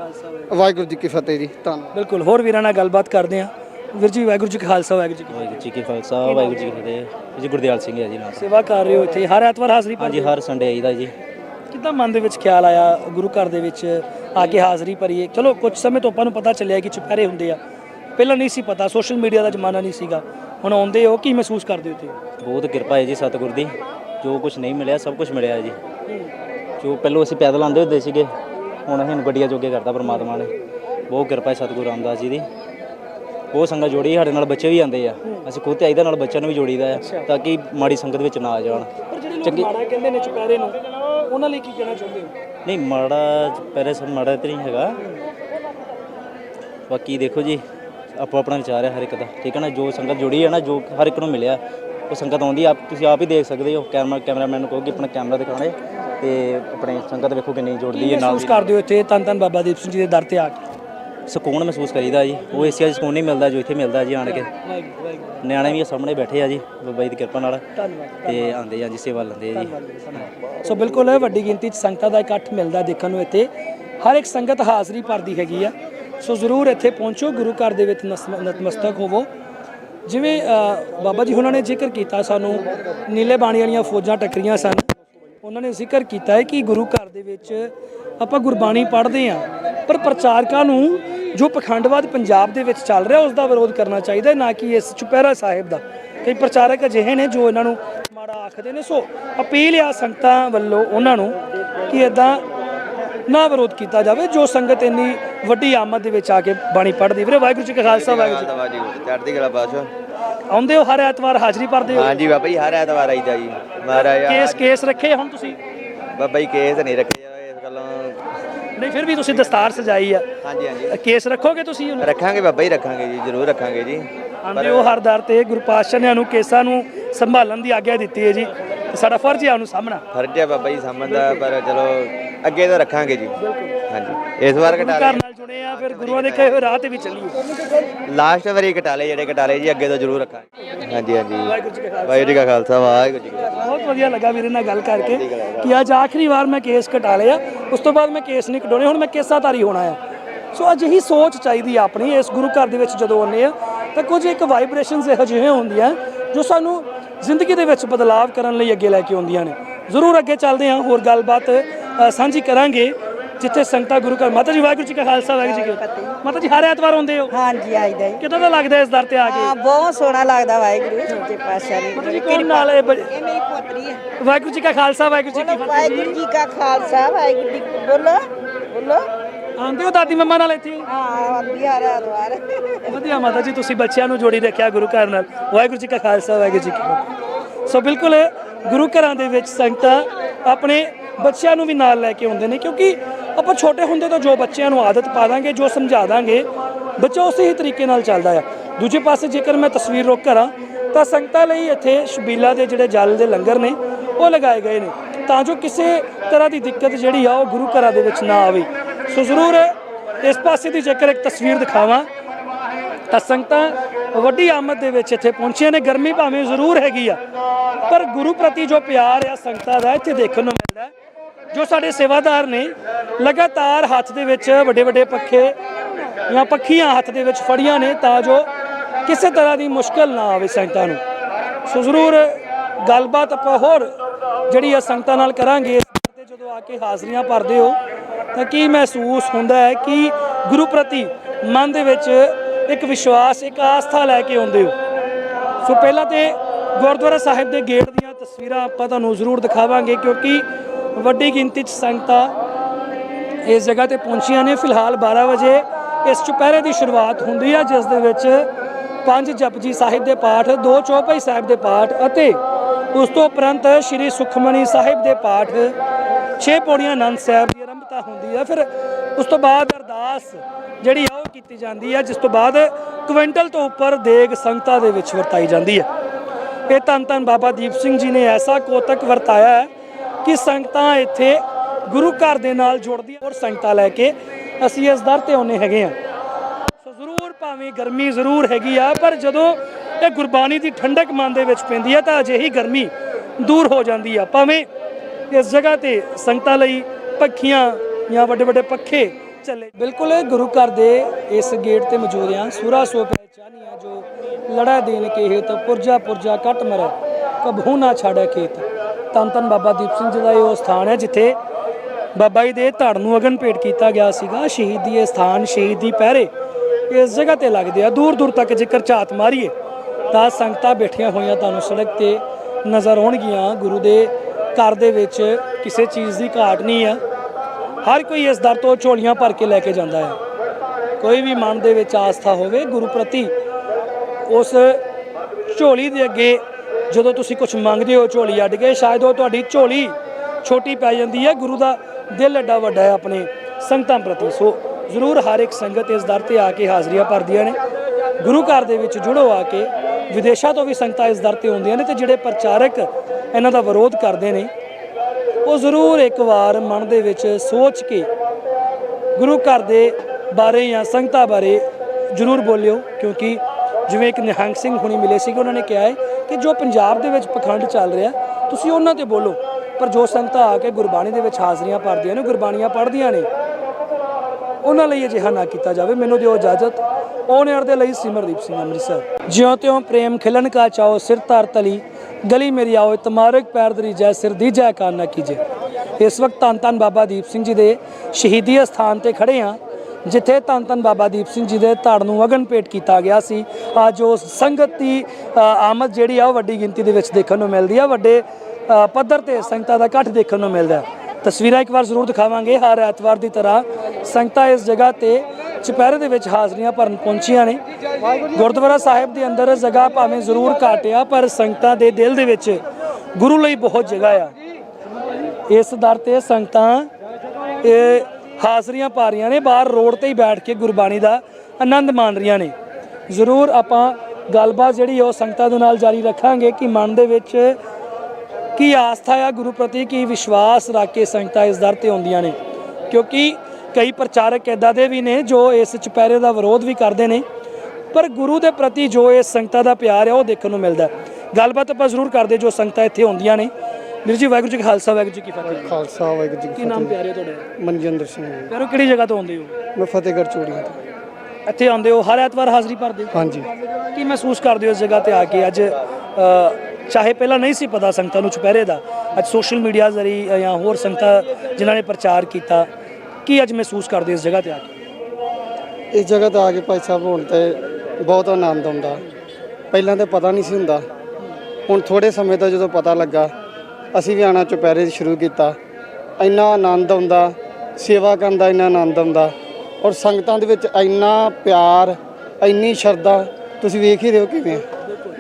Speaker 2: ਵਾਹਿਗੁਰੂ ਜੀ ਕੀ ਫਤਿਹ ਜੀ ਧੰਨਵਾਦ।
Speaker 1: ਬਿਲਕੁਲ ਹੋਰ ਵੀਰਾਂ ਨਾਲ ਗੱਲਬਾਤ ਕਰਦੇ ਹਾਂ। ਵੀਰ ਜੀ ਵਾਹਿਗੁਰੂ ਜੀ ਕਾ ਖਾਲਸਾ ਵਾਹਿਗੁਰੂ ਜੀ ਕੀ ਫਤਿਹ।
Speaker 3: ਵਾਹਿਗੁਰੂ ਜੀ ਕੀ ਖਾਲਸਾ ਵਾਹਿਗੁਰੂ ਜੀ ਕੀ ਫਤਿਹ। ਜੀ ਗੁਰਦਿਆਲ ਸਿੰਘ ਹੈ ਜੀ ਨਾਮ
Speaker 1: ਸੇਵਾ ਕਰ ਰਹੇ ਹੋ ਇੱਥੇ ਹਰ ਐਤਵਾਰ ਹਾਜ਼ਰੀ ਭਰਦੇ
Speaker 3: ਹਾਂਜੀ ਹਰ ਸੰਡੇ ਆਈਦਾ ਜੀ।
Speaker 1: ਕਿੱਦਾਂ ਮਨ ਦੇ ਵਿੱਚ ਖਿਆਲ ਆਇਆ ਗੁਰੂ ਘਰ ਦੇ ਵਿੱਚ ਆ ਕੇ ਹਾਜ਼ਰੀ ਭਰੀਏ? ਚਲੋ ਕੁਝ ਸਮੇਂ ਤੋਂ ਆਪਾਂ ਨੂੰ ਪਤਾ ਚੱਲਿਆ ਕਿ ਚੁਪਹਿਰੇ ਹੁੰਦੇ ਆ। ਪਹਿਲਾਂ ਨਹੀਂ ਸੀ ਪਤਾ ਸੋਸ਼ਲ ਮੀਡੀਆ ਦਾ ਜ਼ਮਾਨਾ ਨਹੀਂ ਸੀਗਾ। ਹੁਣ ਆਉਂਦੇ ਹੋ ਕੀ ਮਹਿਸੂਸ ਕਰਦੇ ਹੋ ਇੱਥੇ?
Speaker 3: ਬਹੁਤ ਕਿਰਪਾ ਹੈ ਜੀ ਸਤਿਗੁਰ ਦੀ। ਜੋ ਕੁਝ ਨਹੀਂ ਮਿਲਿਆ ਸਭ ਕੁਝ ਮਿਲਿਆ ਜੀ। ਜੋ ਪਹਿਲੋਂ ਅਸੀਂ ਪੈਦਲ ਆਉਂਦੇ ਹੁੰਦੇ ਸੀਗੇ ਹੁਣ ਅਸੀਂ ਗੱਡੀਆਂ ਜੋਗੇ ਕਰਤਾ ਪਰਮਾਤਮਾ ਨੇ। ਬਹੁਤ ਕਿਰਪਾ ਹੈ ਸਤਿਗੁਰੂ ਰਾਮਦਾਸ ਜੀ ਦੀ। ਬਹੁਤ ਸੰਗਤ ਜੋੜੀ ਸਾਡੇ ਨਾਲ ਬੱਚੇ ਵੀ ਆਉਂਦੇ ਆ। ਅਸੀਂ ਖੁਦ ਤੇ ਆਈਦਾ ਨਾਲ ਬੱਚਿਆਂ ਨੂੰ ਵੀ ਜੋੜੀਦਾ ਹੈ ਤਾਂ ਕਿ ਮਾੜੀ ਸੰਗਤ ਵਿੱਚ ਨਾ ਆ ਜਾਣ।
Speaker 1: ਲੋਕ ਮਾੜਾ ਕਹਿੰਦੇ ਨੇ ਚੁਪਹਿਰੇ ਨੂੰ ਉਹਨਾਂ ਲਈ ਕੀ ਕਹਿਣਾ ਚਾਹੁੰਦੇ ਹੋ?
Speaker 3: ਨਹੀਂ ਮਾੜਾ ਪਹਿਰੇ ਸਭ ਮਾੜਾ ਤੇ ਨਹੀਂ ਹੈਗਾ। ਬਾਕੀ ਦੇਖੋ ਜੀ ਆਪੋ ਆਪਣਾ ਵਿਚਾਰ ਹੈ ਹਰ ਇੱਕ ਦਾ ਠੀਕ ਹੈ ਨਾ? ਜੋ ਸੰਗਤ ਜੁੜੀ ਹੈ ਨਾ ਜੋ ਹਰ ਇੱਕ ਨੂੰ ਮਿਲਿਆ ਉਹ ਸੰਗਤ ਆਉਂਦੀ ਆਪ ਤੁਸੀਂ ਆਪ ਹੀ ਦੇਖ ਸਕਦੇ ਹੋ ਕੈਮਰਾ ਕੈਮਰਾਮੈਨ ਨੂੰ ਕਹੋ ਕਿ ਆਪਣਾ ਕੈਮਰਾ ਦਿਖਾਣੇ ਤੇ ਆਪਣੇ ਸੰਗਤ ਵੇਖੋ ਕਿੰਨੀ ਜੁੜਦੀ ਹੈ ਨਾਲ
Speaker 1: ਮਹਿਸੂਸ ਕਰਦੇ ਹੋ ਇੱਥੇ? ਧੰਨ ਧੰਨ ਬਾਬਾ ਦੀਪ ਸਿੰਘ ਜੀ ਦੇ ਦਰ ਤੇ ਆ ਕੇ।
Speaker 3: ਸਕੂਨ ਮਹਿਸੂਸ ਕਰੀਦਾ ਜੀ। ਉਹ ਏਸੀਆ 'ਚ ਸਕੂਨ ਨਹੀਂ ਮਿਲਦਾ ਜੋ ਇੱਥੇ ਮਿਲਦਾ ਜੀ ਆਣ ਕੇ। ਨਿਆਣੇ ਵੀ ਸਾਹਮਣੇ ਬੈਠੇ ਆ ਜੀ ਬਾਬਾ ਜੀ ਦੀ ਕਿਰਪਾ ਨਾਲ।
Speaker 1: ਧੰਨਵਾਦ
Speaker 3: ਤੇ ਆਂਦੇ ਆ ਜੀ ਸੇਵਾ ਲੈਂਦੇ ਆ ਜੀ।
Speaker 1: ਸੋ ਬਿਲਕੁਲ ਵੱਡੀ ਗਿਣਤੀ 'ਚ ਸੰਗਤਾਂ ਦਾ ਇਕੱਠ ਮਿਲਦਾ ਦੇਖਣ ਨੂੰ ਇੱਥੇ। ਹਰ ਇੱਕ ਸੰਗਤ ਹਾਜ਼ਰੀ ਭਰਦੀ ਹੈਗੀ ਆ। ਸੋ ਜ਼ਰੂਰ ਇੱਥੇ ਪਹੁੰਚੋ, ਗੁਰੂ ਘਰ ਦੇ ਵਿੱਚ ਨਸਮ- ਨਤਮਸਤਕ ਹੋਵੋ। ਜਿਵੇਂ ਬਾਬਾ ਜੀ ਉਹਨਾਂ ਨੇ ਜ਼ਿਕਰ ਕੀਤਾ, ਸਾਨੂੰ ਨੀਲੇ ਬਾਣੀ ਵਾਲੀਆਂ ਫੌਜਾਂ ਟੱਕਰੀਆਂ ਸਨ। ਉਹਨਾਂ ਨੇ ਜ਼ਿਕਰ ਕੀਤਾ ਹੈ ਕਿ ਗੁਰੂ ਘਰ ਦੇ ਵਿੱਚ ਆਪਾਂ ਗੁਰਬਾਣੀ ਪੜ੍ਹਦੇ ਆ ਪਰ ਪ੍ਰਚਾਰਕਾਂ ਨੂੰ ਜੋ ਪਖੰਡਵਾਦ ਪੰਜਾਬ ਦੇ ਵਿੱਚ ਚੱਲ ਰਿਹਾ ਉਸ ਦਾ ਵਿਰੋਧ ਕਰਨਾ ਚਾਹੀਦਾ, ਨਾ ਕਿ ਇਸ ਚੁਪਹਿਰਾ ਸਾਹਿਬ ਦਾ। ਕਈ ਪ੍ਰਚਾਰਕ ਅਜਿਹੇ ਨੇ ਜੋ ਇਹਨਾਂ ਨੂੰ ਮਾੜਾ ਆਖਦੇ ਨੇ। ਸੋ ਅਪੀਲ ਆ ਸੰਗਤਾਂ ਵੱਲੋਂ ਉਹਨਾਂ ਨੂੰ ਕਿ ਇਦਾਂ ਨਾ ਵਿਰੋਧ ਕੀਤਾ ਜਾਵੇ ਜੋ ਸੰਗਤ ਇੰਨੀ ਵੱਡੀ ਆਮਦ ਦੇ ਵਿੱਚ ਆ ਕੇ ਬਾਣੀ ਪੜ੍ਹਦੀ। ਵੀਰੇ ਵਾਹਿਗੁਰੂ ਜੀ ਕਾ ਖਾਲਸਾ ਵਾਹਿਗੁਰੂ ਜੀ ਕੀ
Speaker 4: ਵਾਹਿਗੁਰੂ ਚੜ੍ਹਦੀ ਕਲਾ ਬਾਦਸ਼ਾਹ
Speaker 1: ਫਤਿਹ। ਆਉਂਦੇ ਹੋ ਹਰ ਐਤਵਾਰ ਹਾਜ਼ਰੀ ਭਰਦੇ ਹੋ?
Speaker 4: ਹਾਂਜੀ ਬਾਬਾ ਜੀ ਹਰ ਐਤਵਾਰ ਆਈਦਾ ਜੀ। ਮਹਾਰਾਜ
Speaker 1: ਕੇਸ ਕੇਸ ਰੱਖੇ ਹੁਣ ਤੁਸੀਂ?
Speaker 4: ਬਾਬਾ ਜੀ ਕੇਸ ਨਹੀਂ ਰੱਖੇ ਇਸ ਗੱਲੋਂ
Speaker 1: ਨਹੀਂ ਫਿਰ ਵੀ ਤੁਸੀਂ ਦਸਤਾਰ ਸਜਾਈ ਆ।
Speaker 4: ਹਾਂਜੀ ਹਾਂਜੀ।
Speaker 1: ਕੇਸ ਰੱਖੋਗੇ ਤੁਸੀਂ ਹੁਣ
Speaker 4: ਰੱਖਾਂਗੇ ਬਾਬਾ ਜੀ ਰੱਖਾਂਗੇ ਜੀ ਜ਼ਰੂਰ ਰੱਖਾਂਗੇ ਜੀ।
Speaker 1: ਆਂਦੇ ਹੋ ਹਰ ਦਰ ਤੇ ਗੁਰੂ ਪਾਤਸ਼ਾਹ ਨੇ ਨੂੰ ਕੇਸਾਂ ਨੂੰ ਸੰਭਾਲਣ ਦੀ ਆਗਿਆ ਦਿੱਤੀ ਹੈ ਜੀ। ਤੇ ਸਾਡਾ ਫਰਜ਼ ਹੈ ਉਹਨੂੰ ਸਾਹਮਣਾ
Speaker 4: ਫਰਜ਼ ਹੈ ਬਾਬਾ ਜੀ ਸਮਝਦਾ ਪਰ ਚਲੋ ਅੱਗੇ ਤਾਂ ਰੱਖਾਂਗੇ ਜੀ। ਹਾਂਜੀ। ਇਸ ਵਾਰ ਘਟਾ
Speaker 1: ਘਰ ਨਾਲ ਜੁੜੇ ਆ ਫਿਰ ਗੁਰੂਆਂ ਦੇ ਕਹੇ ਹੋਏ ਰਾਹ ਤੇ ਵੀ ਚੱਲੀਏ।
Speaker 4: ਲਾਸਟ ਵਾਰੀ ਘਟਾਲੇ ਜਿਹੜੇ ਘਟਾਲੇ ਜੀ ਅੱਗੇ ਤੋਂ ਜ਼ਰੂਰ ਰੱਖਾਂਗੇ। ਹਾਂਜੀ ਹਾਂਜੀ।
Speaker 1: ਵਾਹਿਗੁਰੂ ਜੀ ਕਾ ਖਾਲਸਾ
Speaker 4: ਵਾਹਿਗੁਰੂ ਜੀ ਕਾ ਖਾਲਸਾ ਵਾਹਿਗੁਰੂ ਜੀ ਕੀ ਫਤਿਹ।
Speaker 1: ਬਹੁਤ ਵਧੀਆ ਲੱਗਾ ਵੀਰੇ ਨਾਲ ਗੱਲ ਕਰਕੇ ਕਿ ਅੱਜ ਆਖਰੀ ਵਾਰ ਮੈਂ ਕੇਸ ਕਟਾ ਲਿਆ ਉਸ ਤੋਂ ਬਾਅਦ ਮੈਂ ਕੇਸ ਨਹੀਂ ਕਟਾਉਣੇ ਹੁਣ ਮੈਂ ਕੇਸਾਧਾਰੀ ਹੋਣਾ ਆ। ਸੋ ਅੱਜ ਇਹੀ ਸੋਚ ਚਾਹੀਦੀ ਆ ਆਪਣੀ ਇਸ ਗੁਰੂ ਘਰ ਦੇ ਵਿੱਚ ਜਦੋਂ ਆਉਂਦੇ ਆ ਤਾਂ ਕੁਝ ਇੱਕ ਵਾਈਬ੍ਰੇਸ਼ਨਸ ਇਹੋ ਜਿਹੀਆਂ ਹੁੰਦੀਆਂ ਜੋ ਸਾਨੂੰ ਜ਼ਿੰਦਗੀ ਦੇ ਵਿੱਚ ਬਦਲਾਅ ਕਰਨ ਲਈ ਅੱਗੇ ਲੈ ਕੇ ਆਉਂਦੀਆਂ ਨੇ। ਜ਼ਰੂਰ ਅੱਗੇ ਚੱਲਦੇ ਹਾਂ ਹੋਰ ਗੱਲਬਾਤ ਅ, ਸਾਂਝੀ ਕਰਾਂਗੇ ਜਿੱਥੇ ਸੰਗਤਾਂ ਗੁਰੂ ਘਰ ਮਾਤਾ ਜੀ ਵਾਹਿਗੁਰੂ ਜੀ ਕਾ ਖਾਲਸਾ ਵਾਹਿਗੁਰੂ ਜੀ ਕੀ ਫਤਿਹ। ਮਾਤਾ ਜੀ ਹਰ ਐਤਵਾਰ ਆਉਂਦੇ ਹੋ?
Speaker 5: ਹਾਂਜੀ ਆਈਦਾ ਹੀ
Speaker 1: ਕਿਦਾਂ ਦਾ ਲੱਗਦਾ ਇਸ ਦਰ ਤੇ ਆ ਕੇ?
Speaker 5: ਹਾਂ ਬਹੁਤ ਸੋਹਣਾ ਲੱਗਦਾ ਵਾਹਿਗੁਰੂ ਸੱਚੇ ਪਾਤਸ਼ਾਹ ਨੇ।
Speaker 1: ਮਾਤਾ ਜੀ ਕੌਣ ਨਾਲ ਇਹ ਬ-
Speaker 5: ਇਹ ਮੇਰੀ ਪੋਤਰੀ ਹੈ
Speaker 1: ਵਾਹਿਗੁਰੂ ਜੀ ਕਾ ਖਾਲਸਾ ਵਾਹਿਗੁਰੂ ਜੀ ਕੀ
Speaker 5: ਬੋਲੋ
Speaker 1: ਫਤਿਹ। ਜੀ
Speaker 5: ਵਾਹਿਗੁਰੂ ਜੀ ਕਾ ਖਾਲਸਾ ਵਾਹਿਗੁਰੂ ਜੀ ਕੀ- ਬੋਲੋ ਬੋਲੋ।
Speaker 1: ਆਉਂਦੇ ਹੋ ਦਾਦੀ ਮੰਮਾ ਨਾਲ ਇੱਥੇ?
Speaker 5: ਹਾਂ ਆਉਂਦੀ ਆ ਰਾਤਵਾਰ
Speaker 1: ਵਧੀਆ ਮਾਤਾ ਜੀ ਤੁਸੀਂ ਬੱਚਿਆਂ ਨੂੰ ਜੋੜੀ ਰੱਖਿਆ ਗੁਰੂ ਘਰ ਨਾਲ। ਵਾਹਿਗੁਰੂ ਜੀ ਕਾ ਖਾਲਸਾ ਵਾਹਿਗੁਰੂ ਜੀ ਕੀ ਫਤਿਹ। ਸੋ ਬਿਲਕੁਲ ਗੁਰੂ ਘਰਾਂ ਦੇ ਵਿੱਚ ਸੰਗਤਾਂ ਆਪਣੇ ਬੱਚਿਆਂ ਨੂੰ ਵੀ ਨਾਲ ਲੈ ਕੇ ਆਉਂਦੇ ਨੇ, ਕਿਉਂਕਿ ਆਪਾਂ ਛੋਟੇ ਹੁੰਦੇ ਤੋਂ ਜੋ ਬੱਚਿਆਂ ਨੂੰ ਆਦਤ ਪਾ ਦਾਂਗੇ, ਜੋ ਸਮਝਾ ਦਾਂਗੇ, ਬੱਚਾ ਉਸੇ ਹੀ ਤਰੀਕੇ ਨਾਲ ਚੱਲਦਾ ਆ। ਦੂਜੇ ਪਾਸੇ ਜੇਕਰ ਮੈਂ ਤਸਵੀਰ ਰੋਕ ਕਰਾਂ, ਤਾਂ ਸੰਗਤਾਂ ਲਈ ਇੱਥੇ ਸ਼ਬੀਲਾ ਦੇ ਜਿਹੜੇ ਜਲ ਦੇ ਲੰਗਰ ਨੇ, ਉਹ ਲਗਾਏ ਗਏ ਨੇ। ਤਾਂ ਜੋ ਕਿਸੇ ਤਰ੍ਹਾਂ ਦੀ ਦਿੱਕਤ ਜਿਹੜੀ ਆ, ਉਹ ਗੁਰੂ ਘਰਾਂ ਦੇ ਵਿੱਚ ਨਾ ਆਵੇ। ਸੋ ਜ਼ਰੂਰ ਇਸ ਪਾਸੇ ਦੀ ਜੇਕਰ ਇੱਕ ਤਸਵੀਰ ਦਿਖਾਵਾਂ, ਤਾਂ ਸੰਗਤਾਂ ਵੱਡੀ ਆਮਦ ਦੇ ਵਿੱਚ ਇੱਥੇ ਪਹੁੰਚੀਆਂ ਨੇ। ਗਰਮੀ ਭਾਵੇਂ ਜ਼ਰੂਰ ਹੈਗੀ ਆ, ਪਰ ਗੁਰੂ ਪ੍ਰਤੀ ਜੋ ਪਿਆਰ ਆ ਸੰਗਤਾਂ ਦਾ, ਇੱਥੇ ਦੇਖਣ ਨੂੰ ਮਿਲਦਾ। ਜੋ ਸਾਡੇ ਸੇਵਾਦਾਰ ਨੇ, ਲਗਾਤਾਰ ਹੱਥ ਦੇ ਵਿੱਚ ਵੱਡੇ ਵੱਡੇ ਪੱਖੇ ਜਾਂ ਪੱਖੀਆਂ ਹੱਥ ਦੇ ਵਿੱਚ ਫੜੀਆਂ ਨੇ ਤਾਂ ਜੋ ਕਿਸੇ ਤਰ੍ਹਾਂ ਦੀ ਮੁਸ਼ਕਲ ਨਾ ਆਵੇ ਸੰਗਤਾਂ ਨੂੰ। ਸੋ ਜ਼ਰੂਰ ਗੱਲਬਾਤ ਆਪਾਂ ਹੋਰ ਜਿਹੜੀ ਆ ਸੰਗਤਾਂ ਨਾਲ ਕਰਾਂਗੇ। ਤੇ ਜਦੋਂ ਆ ਕੇ ਹਾਜ਼ਰੀਆਂ ਭਰਦੇ ਹੋ, ਤਾਂ ਕੀ ਮਹਿਸੂਸ ਹੁੰਦਾ ਹੈ ਕਿ ਗੁਰੂ ਪ੍ਰਤੀ ਮਨ ਦੇ ਵਿੱਚ ਇੱਕ ਵਿਸ਼ਵਾਸ, ਇੱਕ ਆਸਥਾ ਲੈ ਕੇ ਆਉਂਦੇ ਹੋ? ਸੋ ਪਹਿਲਾਂ ਤੇ ਗੁਰਦੁਆਰਾ ਸਾਹਿਬ ਦੇ ਗੇਟ ਦੀਆਂ ਤਸਵੀਰਾਂ ਆਪਾਂ ਤੁਹਾਨੂੰ ਜ਼ਰੂਰ ਦਿਖਾਵਾਂਗੇ, ਕਿਉਂਕਿ ਵੱਡੀ ਗਿਣਤੀ 'ਚ ਸੰਗਤਾਂ ਇਸ ਜਗ੍ਹਾ ਤੇ ਪਹੁੰਚੀਆਂ ਨੇ। ਫਿਲਹਾਲ 12 ਵਜੇ ਇਸ ਚੁਪਹਿਰੇ ਦੀ ਸ਼ੁਰੂਆਤ ਹੁੰਦੀ ਹੈ ਜਿਸ ਦੇ ਵਿੱਚ ਪੰਜ ਜਪਜੀ ਸਾਹਿਬ ਦੇ ਪਾਠ, ਦੋ ਚੌਪਈ ਸਾਹਿਬ ਦੇ ਪਾਠ ਅਤੇ ਉਸ ਤੋਂ ਉਪਰੰਤ ਸ੍ਰੀ ਸੁਖਮਨੀ ਸਾਹਿਬ ਦੇ ਪਾਠ, ਛੇ ਪੌੜੀਆਂ ਆਨੰਦ ਸਾਹਿਬ ਦੀ ਆਰੰਭਤਾ ਹੁੰਦੀ ਹੈ ਫਿਰ ਉਸ ਤੋਂ ਬਾਅਦ ਅਰਦਾਸ ਜਿਹੜੀ ਆ, ਉਹ ਕੀਤੀ ਜਾਂਦੀ ਹੈ ਜਿਸ ਤੋਂ ਬਾਅਦ ਕੁਇੰਟਲ ਤੋਂ ਉੱਪਰ ਦੇਗ ਸੰਗਤਾਂ ਦੇ ਵਿੱਚ ਵਰਤਾਈ ਜਾਂਦੀ ਹੈ ਇਹ ਧੰਨ ਧੰਨ ਬਾਬਾ ਦੀਪ ਸਿੰਘ ਜੀ ਨੇ ਐਸਾ ਕੋਤਕ ਵਰਤਾਇਆ ਹੈ ਕਿ ਸੰਗਤਾਂ ਇੱਥੇ ਗੁਰੂ ਘਰ ਦੇ ਨਾਲ ਜੁੜਦੀਆਂ ਔਰ ਸੰਗਤਾਂ ਲੈ ਕੇ ਅਸੀਂ ਇਸ ਦਰ ਤੇ ਆਉਨੇ ਹੈਗੇ ਆ ਸੋ ਜ਼ਰੂਰ ਭਾਵੇਂ ਗਰਮੀ ਜ਼ਰੂਰ ਹੈਗੀ ਆ, ਪਰ ਜਦੋਂ ਇਹ ਗੁਰਬਾਣੀ ਦੀ ਠੰਡਕ ਮਨ ਦੇ ਵਿੱਚ ਪੈਂਦੀ ਆ ਤਾਂ ਅਜਿਹੀ ਗਰਮੀ ਦੂਰ ਹੋ ਜਾਂਦੀ ਆ। ਭਾਵੇਂ ਇਸ ਜਗ੍ਹਾ ਤੇ ਸੰਗਤਾਂ ਲਈ ਪੱਖੀਆਂ ਜਾਂ ਵੱਡੇ ਵੱਡੇ ਪੱਖੇ ਚੱਲੇ। ਬਿਲਕੁਲ ਗੁਰੂ ਘਰ ਦੇ ਇਸ ਗੇਟ ਤੇ ਮੌਜੂਦ ਆ ਸੂਰਾ ਸੋ ਪਹਿਚਾਨੀਆਂ ਜੋ ਲੜਾ ਦੇਣ ਕੇ ਹੇਤ ਪੁਰਜਾ ਪੁਰਜਾ ਕੱਟ ਮਰੈ ਕਬਹੂ ਨਾ ਛਾੜੈ ਖੇਤ। ਤਨ ਤਨ ਬਾਬਾ ਦੀਪ ਸਿੰਘ ਜੀ ਦਾ ਇਹ ਉਹ ਸਥਾਨ ਹੈ ਜਿੱਥੇ ਬਾਬਾ ਜੀ ਦੇ ਧੜ ਨੂੰ ਅਗਨ ਭੇਟ ਕੀਤਾ ਗਿਆ ਸੀਗਾ, ਸ਼ਹੀਦੀ ਇਹ ਸਥਾਨ, ਸ਼ਹੀਦੀ ਪਹਿਰੇ ਇਸ ਜਗ੍ਹਾ ਤੇ ਲੱਗਦੇ ਆ। ਦੂਰ ਦੂਰ ਤੱਕ ਜੇਕਰ ਝਾਤ ਮਾਰੀਏ ਤਾਂ ਸੰਗਤਾਂ ਬੈਠੀਆਂ ਹੋਈਆਂ ਤੁਹਾਨੂੰ ਸੜਕ ਤੇ ਨਜ਼ਰ ਆਉਣਗੀਆਂ। ਗੁਰੂ ਦੇ ਘਰ ਦੇ ਵਿੱਚ ਕਿਸੇ ਚੀਜ਼ ਦੀ ਘਾਟ ਨਹੀਂ ਆ। ਹਰ ਕੋਈ ਇਸ ਦਰ ਤੋਂ ਝੋਲੀਆਂ ਭਰ ਕੇ ਲੈ ਕੇ ਜਾਂਦਾ ਹੈ। ਕੋਈ ਵੀ ਮਨ ਦੇ ਵਿੱਚ ਆਸਥਾ ਹੋਵੇ, ਗੁਰੂ ਪ੍ਰਤੀ ਉਸ ਝੋਲੀ ਦੇ ਅੱਗੇ ਜਦੋਂ ਤੁਸੀਂ ਕੁਝ ਮੰਗਦੇ ਹੋ ਝੋਲੀ ਅੱਡ ਕੇ, ਸ਼ਾਇਦ ਉਹ ਤੁਹਾਡੀ ਝੋਲੀ ਛੋਟੀ ਪੈ ਜਾਂਦੀ ਹੈ। ਗੁਰੂ ਦਾ ਦਿਲ ਐਡਾ ਵੱਡਾ ਹੈ ਆਪਣੇ ਸੰਗਤਾਂ ਪ੍ਰਤੀ। ਸੋ ਜ਼ਰੂਰ ਹਰ ਇੱਕ ਸੰਗਤ ਇਸ ਦਰ ਤੇ ਆ ਕੇ ਹਾਜ਼ਰੀਆਂ ਭਰਦੀਆਂ ਨੇ। ਗੁਰੂ ਘਰ ਦੇ ਵਿੱਚ ਜੁੜੋ ਆ ਕੇ। ਵਿਦੇਸ਼ਾਂ ਤੋਂ ਵੀ ਸੰਗਤਾਂ ਇਸ ਦਰ ਤੇ ਆਉਂਦੀਆਂ ਨੇ ਤੇ ਜਿਹੜੇ ਪ੍ਰਚਾਰਕ ਇਹਨਾਂ ਦਾ ਵਿਰੋਧ ਕਰਦੇ ਨੇ, ਉਹ ਜ਼ਰੂਰ ਇੱਕ ਵਾਰ ਮਨ ਦੇ ਵਿੱਚ ਸੋਚ ਕੇ ਗੁਰੂ ਘਰ ਦੇ ਬਾਰੇ ਜਾਂ ਸੰਗਤਾਂ ਬਾਰੇ ਜ਼ਰੂਰ ਬੋਲਿਓ, ਕਿਉਂਕਿ ਜਿਵੇਂ ਇੱਕ ਨਿਹੰਗ ਸਿੰਘ ਹੁਣੀ ਮਿਲੇ ਸੀਗੇ, ਉਹਨਾਂ ਨੇ ਕਿਹਾ ਹੈ ਕਿ ਜੋ ਪੰਜਾਬ ਦੇ ਵਿੱਚ ਪਖੰਡ ਚੱਲ ਰਿਹਾ, ਤੁਸੀਂ ਉਹਨਾਂ ਤੇ ਬੋਲੋ। ਪਰ ਜੋ ਸੰਗਤਾਂ ਆ ਕੇ ਗੁਰਬਾਣੀ ਦੇ ਵਿੱਚ ਹਾਜ਼ਰੀਆਂ ਭਰਦੀਆਂ ਨੇ, ਗੁਰਬਾਣੀਆਂ ਪੜ੍ਹਦੀਆਂ ਨੇ, ਉਹਨਾਂ ਲਈ ਅਜਿਹਾ ਨਾ ਕੀਤਾ ਜਾਵੇ। ਮੈਨੂੰ ਦਿਓ ਇਜਾਜ਼ਤ। ਔਨ 에ਅਰ ਦੇ ਲਈ ਸਿਮਰਦੀਪ ਸਿੰਘ ਅੰਮ੍ਰਿਤਸਰ। ਜਿਉਂ ਤਿਉਂ ਪ੍ਰੇਮ ਖਿਲਨ ਕਾ ਚਾਓ ਸਿਰ ਧਰ ਤਲੀ, ਗਲੀ ਮੇਰੀ ਆਓ ਤਮਾਰਕ ਪੈਰ ਦਰੀ ਜੈ ਸਿਰ ਦੀਜੈ ਕਾਨ ਨਾ ਕੀਜੇ। ਇਸ ਵਕਤ ਧੰਨ ਧੰਨ ਬਾਬਾ ਦੀਪ ਸਿੰਘ ਜੀ ਦੇ ਸ਼ਹੀਦੀ ਅਸਥਾਨ ਤੇ ਖੜੇ ਹਾਂ। ਜਿੱਥੇ ਧੰਨ ਧੰਨ ਬਾਬਾ ਦੀਪ ਸਿੰਘ ਜੀ ਦੇ ਧੜ ਨੂੰ ਅਗਨ ਭੇਟ ਕੀਤਾ ਗਿਆ ਸੀ, ਅੱਜ ਉਸ ਸੰਗਤ ਦੀ ਆਮਦ ਜਿਹੜੀ ਆ ਉਹ ਵੱਡੀ ਗਿਣਤੀ ਦੇ ਵਿੱਚ ਦੇਖਣ ਨੂੰ ਮਿਲਦੀ ਆ, ਵੱਡੇ ਪੱਧਰ ਤੇ ਸੰਗਤਾਂ ਦਾ ਇਕੱਠ ਦੇਖਣ ਨੂੰ ਮਿਲਦਾ ਤਸਵੀਰਾਂ ਇੱਕ ਵਾਰ ਜ਼ਰੂਰ ਦਿਖਾਵਾਂਗੇ, ਹਰ ਐਤਵਾਰ ਦੀ ਤਰ੍ਹਾਂ ਸੰਗਤਾਂ ਇਸ ਜਗ੍ਹਾ ਤੇ ਚੁਪਹਿਰੇ ਦੇ ਵਿੱਚ ਹਾਜ਼ਰੀਆਂ ਭਰਨ ਪਹੁੰਚੀਆਂ ਨੇ। ਗੁਰਦੁਆਰਾ ਸਾਹਿਬ ਦੇ ਅੰਦਰ ਜਗ੍ਹਾ ਭਾਵੇਂ ਜ਼ਰੂਰ ਘੱਟ ਆ, ਪਰ ਸੰਗਤਾਂ ਦੇ ਦਿਲ ਦੇ ਵਿੱਚ ਗੁਰੂ ਲਈ ਬਹੁਤ ਜਗ੍ਹਾ ਆ। ਇਸ ਦਰ ਤੇ ਸੰਗਤਾਂ, ਇਹ ਹਾਜ਼ਰੀਆਂ ਪਾ ਰਹੀਆਂ ਨੇ, ਬਾਹਰ ਰੋਡ ਤੇ ਹੀ ਬੈਠ ਕੇ ਗੁਰਬਾਣੀ ਦਾ ਆਨੰਦ ਮਾਣ ਰਹੀਆਂ ਨੇ। ਜ਼ਰੂਰ ਆਪਾਂ ਗੱਲਬਾਤ ਜਿਹੜੀ ਉਹ ਸੰਗਤਾਂ ਦੇ ਨਾਲ ਜਾਰੀ ਰੱਖਾਂਗੇ ਕਿ ਮਨ ਦੇ ਵਿੱਚ ਕੀ ਆਸਥਾ ਆ, ਗੁਰੂ ਪ੍ਰਤੀ ਕੀ ਵਿਸ਼ਵਾਸ ਰੱਖ ਕੇ ਸੰਗਤਾਂ ਇਸ ਦਰ ਤੇ ਆਉਂਦੀਆਂ ਨੇ। ਕਿਉਂਕਿ ਕਈ ਪ੍ਰਚਾਰਕ ਇਦਾਂ ਦੇ ਵੀ ਨੇ ਜੋ ਇਸ ਚੁਪਹਿਰੇ ਦਾ ਵਿਰੋਧ ਵੀ ਕਰਦੇ ਨੇ, ਪਰ ਗੁਰੂ ਦੇ ਪ੍ਰਤੀ ਜੋ ਇਸ ਸੰਗਤਾਂ ਦਾ ਪਿਆਰ ਹੈ ਉਹ ਦੇਖਣ ਨੂੰ ਮਿਲਦਾ ਗੱਲਬਾਤ ਆਪਾਂ ਜ਼ਰੂਰ ਕਰਦੇ ਜੋ ਸੰਗਤਾਂ ਇੱਥੇ ਆਉਂਦੀਆਂ ਨੇ। ਵੀਰ ਜੀ ਵਾਹਿਗੁਰੂ ਜੀ ਕਾ ਖਾਲਸਾ ਵਾਹਿਗੁਰੂ ਜੀ ਕੀ ਫਤਿਹ।
Speaker 2: ਖਾਲਸਾ ਵਾਹਿਗੁਰੂ ਜੀ
Speaker 1: ਕੀ
Speaker 2: ਕੀ
Speaker 1: ਨਾਮ
Speaker 2: ਫਤਿਹ।
Speaker 1: ਪਿਆਰੇ ਤੁਹਾਡੇ?
Speaker 2: ਮਨਜਿੰਦਰ ਸਿੰਘ ਜੀ।
Speaker 1: ਪਿਆਰੋ ਕਿਹੜੀ ਜਗ੍ਹਾ ਤੋਂ ਆਉਂਦੇ ਹੋ?
Speaker 2: ਮੈਂ ਫਤਿਹਗੜ੍ਹ ਚੂੜੀਆਂ ਤੋਂ।
Speaker 1: ਇੱਥੇ ਆਉਂਦੇ ਹੋ ਹਰ ਐਤਵਾਰ ਹਾਜ਼ਰੀ ਭਰਦੇ ਹੋ?
Speaker 2: ਹਾਂਜੀ।
Speaker 1: ਕੀ ਮਹਿਸੂਸ ਕਰਦੇ ਹੋ ਇਸ ਜਗ੍ਹਾ ਤੇ ਆ ਕੇ? ਅੱਜ ਅ, ਚਾਹੇ ਪਹਿਲਾਂ ਨਹੀਂ ਸੀ ਪਤਾ ਸੰਗਤਾਂ ਨੂੰ ਚੁਪਹਿਰੇ ਦਾ ਅੱਜ ਸੋਸ਼ਲ ਮੀਡੀਆ ਜ਼ਰੀ ਜਾਂ ਹੋਰ ਸੰਗਤਾਂ ਜਿਨ੍ਹਾਂ ਨੇ ਪ੍ਰਚਾਰ ਕੀਤਾ ਕੀ ਅੱਜ ਮਹਿਸੂਸ ਕਰਦੇ ਹੋ ਇਸ ਜਗ੍ਹਾ ਤੇ ਆ ਕੇ?
Speaker 2: ਇਸ ਜਗ੍ਹਾ ਤੇ ਆ ਕੇ ਭਾਈ ਸਾਹਿਬ ਹੁਣ ਤੇ ਬਹੁਤ ਆਨੰਦ ਆਉਂਦਾ। ਪਹਿਲਾਂ ਤੇ ਪਤਾ ਨਹੀਂ ਸੀ ਹੁੰਦਾ। ਹੁਣ ਥੋੜੇ ਸਮੇਂ ਤੋਂ ਜਦੋਂ ਪਤਾ ਲੱਗਾ ਅਸੀਂ ਵੀ ਆਣਾ ਚੁਪਹਿਰੇ ਸ਼ੁਰੂ ਕੀਤਾ। ਇੰਨਾ ਆਨੰਦ ਆਉਂਦਾ ਸੇਵਾ ਕਰਨ ਦਾ ਇੰਨਾ ਆਨੰਦ ਆਉਂਦਾ। ਔਰ ਸੰਗਤਾਂ ਦੇ ਵਿੱਚ ਇੰਨਾ ਪਿਆਰ ਇੰਨੀ ਸ਼ਰਧਾ ਤੁਸੀਂ ਵੇਖ ਹੀ ਰਹੇ ਹੋ ਕਿਵੇਂ।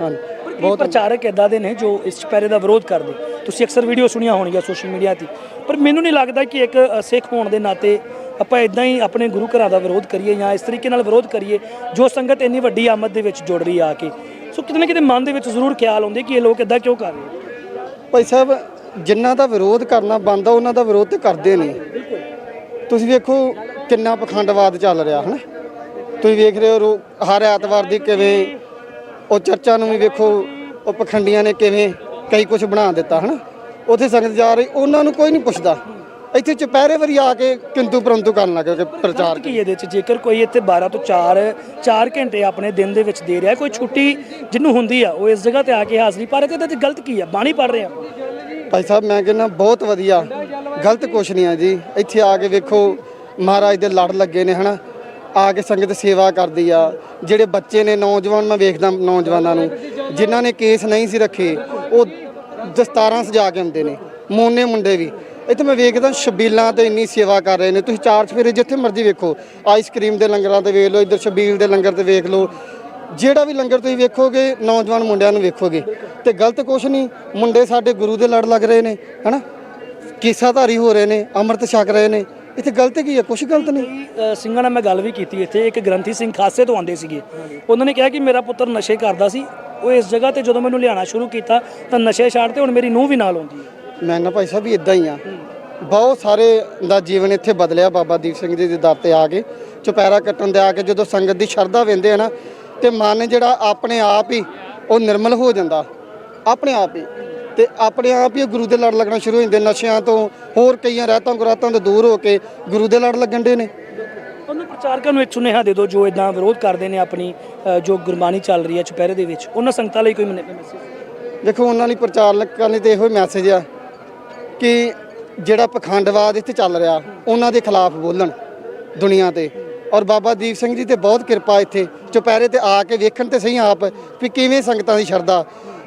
Speaker 2: ਹਾਂਜੀ
Speaker 1: ਬਹੁਤ ਪ੍ਰਚਾਰਕ ਇਦਾਂ ਦੇ ਨੇ ਜੋ ਇਸ ਚੁਪਹਿਰੇ ਦਾ ਵਿਰੋਧ ਕਰਦੇ? ਤੁਸੀਂ ਅਕਸਰ ਵੀਡੀਓ ਸੁਣੀਆਂ ਹੋਣਗੀਆਂ ਸੋਸ਼ਲ ਮੀਡੀਆ ਤੇ। ਪਰ ਮੈਨੂੰ ਨਹੀਂ ਲੱਗਦਾ ਕਿ ਇੱਕ ਸਿੱਖ ਹੋਣ ਦੇ ਨਾਤੇ ਆਪਾਂ ਇਦਾਂ ਹੀ ਆਪਣੇ ਗੁਰੂ ਘਰਾਂ ਦਾ ਵਿਰੋਧ ਕਰੀਏ ਜਾਂ ਇਸ ਤਰੀਕੇ ਨਾਲ ਵਿਰੋਧ ਕਰੀਏ ਜੋ ਸੰਗਤ ਇੰਨੀ ਵੱਡੀ ਆਮਦ ਦੇ ਵਿੱਚ ਜੁੜ ਰਹੀ ਆ ਕੇ। ਸੋ ਕਿਤੇ ਨਾ ਕਿਤੇ ਮਨ ਦੇ ਵਿੱਚ ਜ਼ਰੂਰ ਖਿਆਲ ਆਉਂਦੇ ਕਿ ਇਹ ਲੋਕ ਇਦਾਂ ਕਿਉਂ ਕਰ ਰਹੇ
Speaker 2: ਭਾਈ ਸਾਹਿਬ, ਜਿਨ੍ਹਾਂ ਦਾ ਵਿਰੋਧ ਕਰਨਾ ਬੰਦਾ ਉਹਨਾਂ ਦਾ ਵਿਰੋਧ ਤੇ ਕਰਦੇ ਨਹੀਂ। ਤੁਸੀਂ ਵੇਖੋ ਕਿੰਨਾ ਪਖੰਡਵਾਦ ਚੱਲ ਰਿਹਾ, ਹਨ? ਤੁਸੀਂ ਵੇਖ ਰਹੇ ਹੋ ਰੋ- ਹਰ ਐਤਵਾਰ ਦੀ ਕਿਵੇਂ ਉਹ ਚਰਚਾ ਨੂੰ ਵੀ ਵੇਖੋ, ਉਹ ਪਖੰਡੀਆਂ ਨੇ ਕਿਵੇਂ ਕਈ ਕੁਝ ਬਣਾ ਦਿੱਤਾ, ਹਨ? ਉੱਥੇ ਸੰਗਤ ਜਾ ਰਹੀ, ਉਹਨਾਂ ਨੂੰ ਕੋਈ ਨਹੀਂ ਪੁੱਛਦਾ। ਇੱਥੇ ਚੁਪਹਿਰੇ ਵਾਰੀ ਆ ਕੇ ਕਿੰਤੂ ਪਰੰਤੂ ਕਰਨ ਲੱਗੇ ਕਿ ਪ੍ਰਚਾਰ
Speaker 1: ਕੀ ਇਹਦੇ ਚ? ਜੇਕਰ ਕੋਈ ਇੱਥੇ 12 ਤੋਂ 4 4 ਘੰਟੇ ਆਪਣੇ ਦਿਨ ਦੇ ਵਿੱਚ ਦੇ ਰਿਹਾ ਕੋਈ ਛੁੱਟੀ ਜਿਹਨੂੰ ਹੁੰਦੀ ਆ ਉਹ ਇਸ ਜਗ੍ਹਾ ਤੇ ਆ ਕੇ ਹਾਜ਼ਰੀ ਪਾ ਰਿਹਾ ਤੇ ਇਹਦੇ ਚ ਗਲਤ ਕੀ ਆ? ਬਾਣੀ ਪੜ ਰਹੇ ਆ।
Speaker 2: ਭਾਈ ਸਾਹਿਬ ਮੈਂ ਕਹਿੰਦਾ ਬਹੁਤ ਵਧੀਆ। ਗਲਤ ਕੁਛ ਨਹੀਂ ਆ ਜੀ। ਇੱਥੇ ਆ ਕੇ ਵੇਖੋ ਮਹਾਰਾਜ ਦੇ ਲੜ ਲੱਗੇ ਨੇ ਹਨਾ? ਆ ਕੇ ਸੰਗਤ ਸੇਵਾ ਕਰਦੀ ਆ। ਜਿਹੜੇ ਬੱਚੇ ਨੇ ਨੌਜਵਾਨ ਮੈਂ ਵੇਖਦਾ ਨੌਜਵਾਨਾਂ ਨੂੰ ਜਿਨ੍ਹਾਂ ਨੇ ਕੇਸ ਨਹੀਂ ਸੀ ਰੱਖੇ ਉਹ ਦਸਤਾਰਾਂ ਸਜਾ ਕੇ ਆਉਂਦੇ ਨੇ ਮੋਨੇ ਮੁੰਡੇ ਵੀ। ਇੱਥੇ ਮੈਂ ਵੇਖਦਾ ਸ਼ਬੀਲਾਂ ਤੇ ਇੰਨੀ ਸੇਵਾ ਕਰ ਰਹੇ ਨੇ। ਤੁਸੀਂ ਚਾਰ ਚਫੇਰੇ ਜਿੱਥੇ ਮਰਜ਼ੀ ਵੇਖੋ। ਆਈਸਕ੍ਰੀਮ ਦੇ ਲੰਗਰਾਂ ਤੇ ਵੇਖ ਲਓ, ਇੱਧਰ ਸ਼ਬੀਲ ਦੇ ਲੰਗਰ ਤੇ ਵੇਖ ਲਓ। ਜਿਹੜਾ ਵੀ ਲੰਗਰ ਤੁਸੀਂ ਵੇਖੋਗੇ, ਨੌਜਵਾਨ ਮੁੰਡਿਆਂ ਨੂੰ ਵੇਖੋਗੇ। ਤੇ ਗਲਤ ਕੁਛ ਨਹੀਂ, ਮੁੰਡੇ ਸਾਡੇ ਗੁਰੂ ਦੇ ਲੜ ਲੱਗ ਰਹੇ ਨੇ, ਹਨਾ? ਕੀਸਾਧਾਰੀ ਹੋ ਰਹੇ ਨੇ, ਅੰਮ੍ਰਿਤ ਛਕ ਰਹੇ ਨੇ। ਇੱਥੇ ਗਲਤ ਕੀ ਹੈ? ਕੁਛ ਗਲਤ ਨਹੀਂ।
Speaker 1: ਸਿੰਘਾਂ ਨਾਲ ਮੈਂ ਗੱਲ ਵੀ ਕੀਤੀ ਇੱਥੇ। ਇੱਕ ਗ੍ਰੰਥੀ ਸਿੰਘ ਖਾਸੇ ਤੋਂ ਆਉਂਦੇ ਸੀਗੇ। ਉਹਨਾਂ ਨੇ ਕਿਹਾ ਕਿ ਮੇਰਾ ਪੁੱਤਰ ਨਸ਼ੇ ਕਰਦਾ ਸੀ। ਉਹ ਇਸ ਜਗ੍ਹਾ ਤੇ ਜਦੋਂ ਮੈਨੂੰ ਲਿਆਣਾ ਸ਼ੁਰੂ ਕੀਤਾ, ਤਾਂ ਨਸ਼ੇ ਛੱਡ ਤੇ ਹੁਣ ਮੇਰੀ ਨੂੰਹ ਵੀ ਨਾਲ ਆਉਂਦੀ ਹੈ।
Speaker 2: ਮੈਂ ਨਾ ਭਾਈ ਸਾਹਿਬ ਵੀ ਇਦਾਂ ਹੀ ਆ। ਬਹੁਤ ਸਾਰੇ ਦਾ ਜੀਵਨ ਇੱਥੇ ਬਦਲਿਆ ਬਾਬਾ ਦੀਪ ਸਿੰਘ ਜੀ ਦੇ ਦਰ ਤੇ ਆ ਕੇ। ਚੁਪਹਿਰਾ ਕੱਟਣ ਦੇ ਆ ਕੇ ਜਦੋਂ ਸੰਗਤ ਦੀ ਸ਼ਰਧਾ ਵੇਂਦੇ ਆ ਨਾ ਤੇ ਮਨ ਜਿਹੜਾ ਆਪਣੇ ਆਪ ਹੀ ਉਹ ਨਿਰਮਲ ਹੋ ਜਾਂਦਾ। ਆਪਣੇ ਆਪ ਹੀ। ਤੇ ਆਪਣੇ ਆਪ ਹੀ ਗੁਰੂ ਦੇ ਲੜ ਲੱਗਣਾ ਸ਼ੁਰੂ ਹੋ ਜਾਂਦੇ ਨਸ਼ਿਆਂ ਤੋਂ ਹੋਰ ਕਈਆਂ ਰਹਿਤਾਂ ਗੁਰਾਤਾਂ ਤੋਂ ਦੂਰ ਹੋ ਕੇ ਗੁਰੂ ਦੇ ਲੜ ਲੱਗਣ ਦੇ ਨੇ।
Speaker 1: ਉਹਨਾਂ ਪ੍ਰਚਾਰਕਾਂ ਨੂੰ ਇੱਕ ਸੁਨੇਹਾ ਦੇ ਦਿਓ ਜੋ ਇਦਾਂ ਵਿਰੋਧ ਕਰਦੇ ਨੇ ਆਪਣੀ ਜੋ ਗੁਰਬਾਣੀ ਚੱਲ ਰਹੀ ਹੈ ਚੁਪਹਿਰੇ ਦੇ ਵਿੱਚ। ਉਹਨਾਂ ਸੰਗਤਾਂ ਲਈ ਕੋਈ ਮੈਸੇਜ?
Speaker 2: ਦੇਖੋ ਉਹਨਾਂ ਲਈ ਪ੍ਰਚਾਰਕਾਂ ਲਈ ਤੇ ਇਹੋ ਮੈਸੇਜ ਆ। ਕਿ ਜਿਹੜਾ ਪਖੰਡਵਾਦ ਇੱਥੇ ਚੱਲ ਰਿਹਾ, ਉਹਨਾਂ ਦੇ ਖਿਲਾਫ ਬੋਲਣ ਦੁਨੀਆ ਤੇ। ਔਰ ਬਾਬਾ ਦੀਪ ਸਿੰਘ ਜੀ ਤੇ ਬਹੁਤ ਕਿਰਪਾ ਇੱਥੇ, ਚੁਪਹਿਰੇ ਤੇ ਆ ਕੇ ਵੇਖਣ ਤੇ ਸਹੀ ਆਪ ਵੀ ਕਿਵੇਂ ਸੰਗਤਾਂ ਦੀ ਸ਼ਰਧਾ,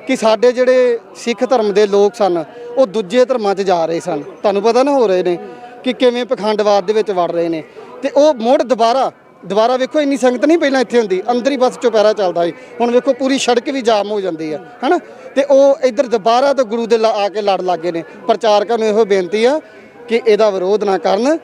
Speaker 2: ਕਿ ਸਾਡੇ ਜਿਹੜੇ ਸਿੱਖ ਧਰਮ ਦੇ ਲੋਕ ਸਨ, ਉਹ ਦੂਜੇ ਧਰਮਾਂ 'ਚ ਜਾ ਰਹੇ ਸਨ। ਤੁਹਾਨੂੰ ਪਤਾ ਨਾ ਹੋ ਰਹੇ ਨੇ ਕਿ ਕਿਵੇਂ ਪਖੰਡਵਾਦ ਦੇ ਵਿੱਚ ਵੜ ਰਹੇ ਨੇ। ਤੇ ਉਹ ਮੁੜ ਦੁਬਾਰਾ ਦੁਬਾਰਾ ਵੇਖੋ, ਇੰਨੀ ਸੰਗਤ ਨਹੀਂ ਪਹਿਲਾਂ ਇੱਥੇ ਹੁੰਦੀ। ਅੰਦਰ ਹੀ ਬਸ ਚੁਪਹਿਰਾ ਚੱਲਦਾ ਸੀ। ਹੁਣ ਵੇਖੋ, ਪੂਰੀ ਸੜਕ ਵੀ ਜਾਮ ਹੋ ਜਾਂਦੀ ਆ, ਹਨਾ? ਤੇ ਉਹ ਇੱਧਰ ਦੁਬਾਰਾ ਤੋਂ ਗੁਰੂ ਦੇ ਲ- ਆ ਕੇ ਲੜ ਲੱਗੇ ਨੇ। ਪ੍ਰਚਾਰਕਾਂ ਨੂੰ ਇਹੋ ਬੇਨਤੀ ਆ ਕਿ ਇਹਦਾ ਵਿਰੋਧ ਨਾ ਕਰਨ।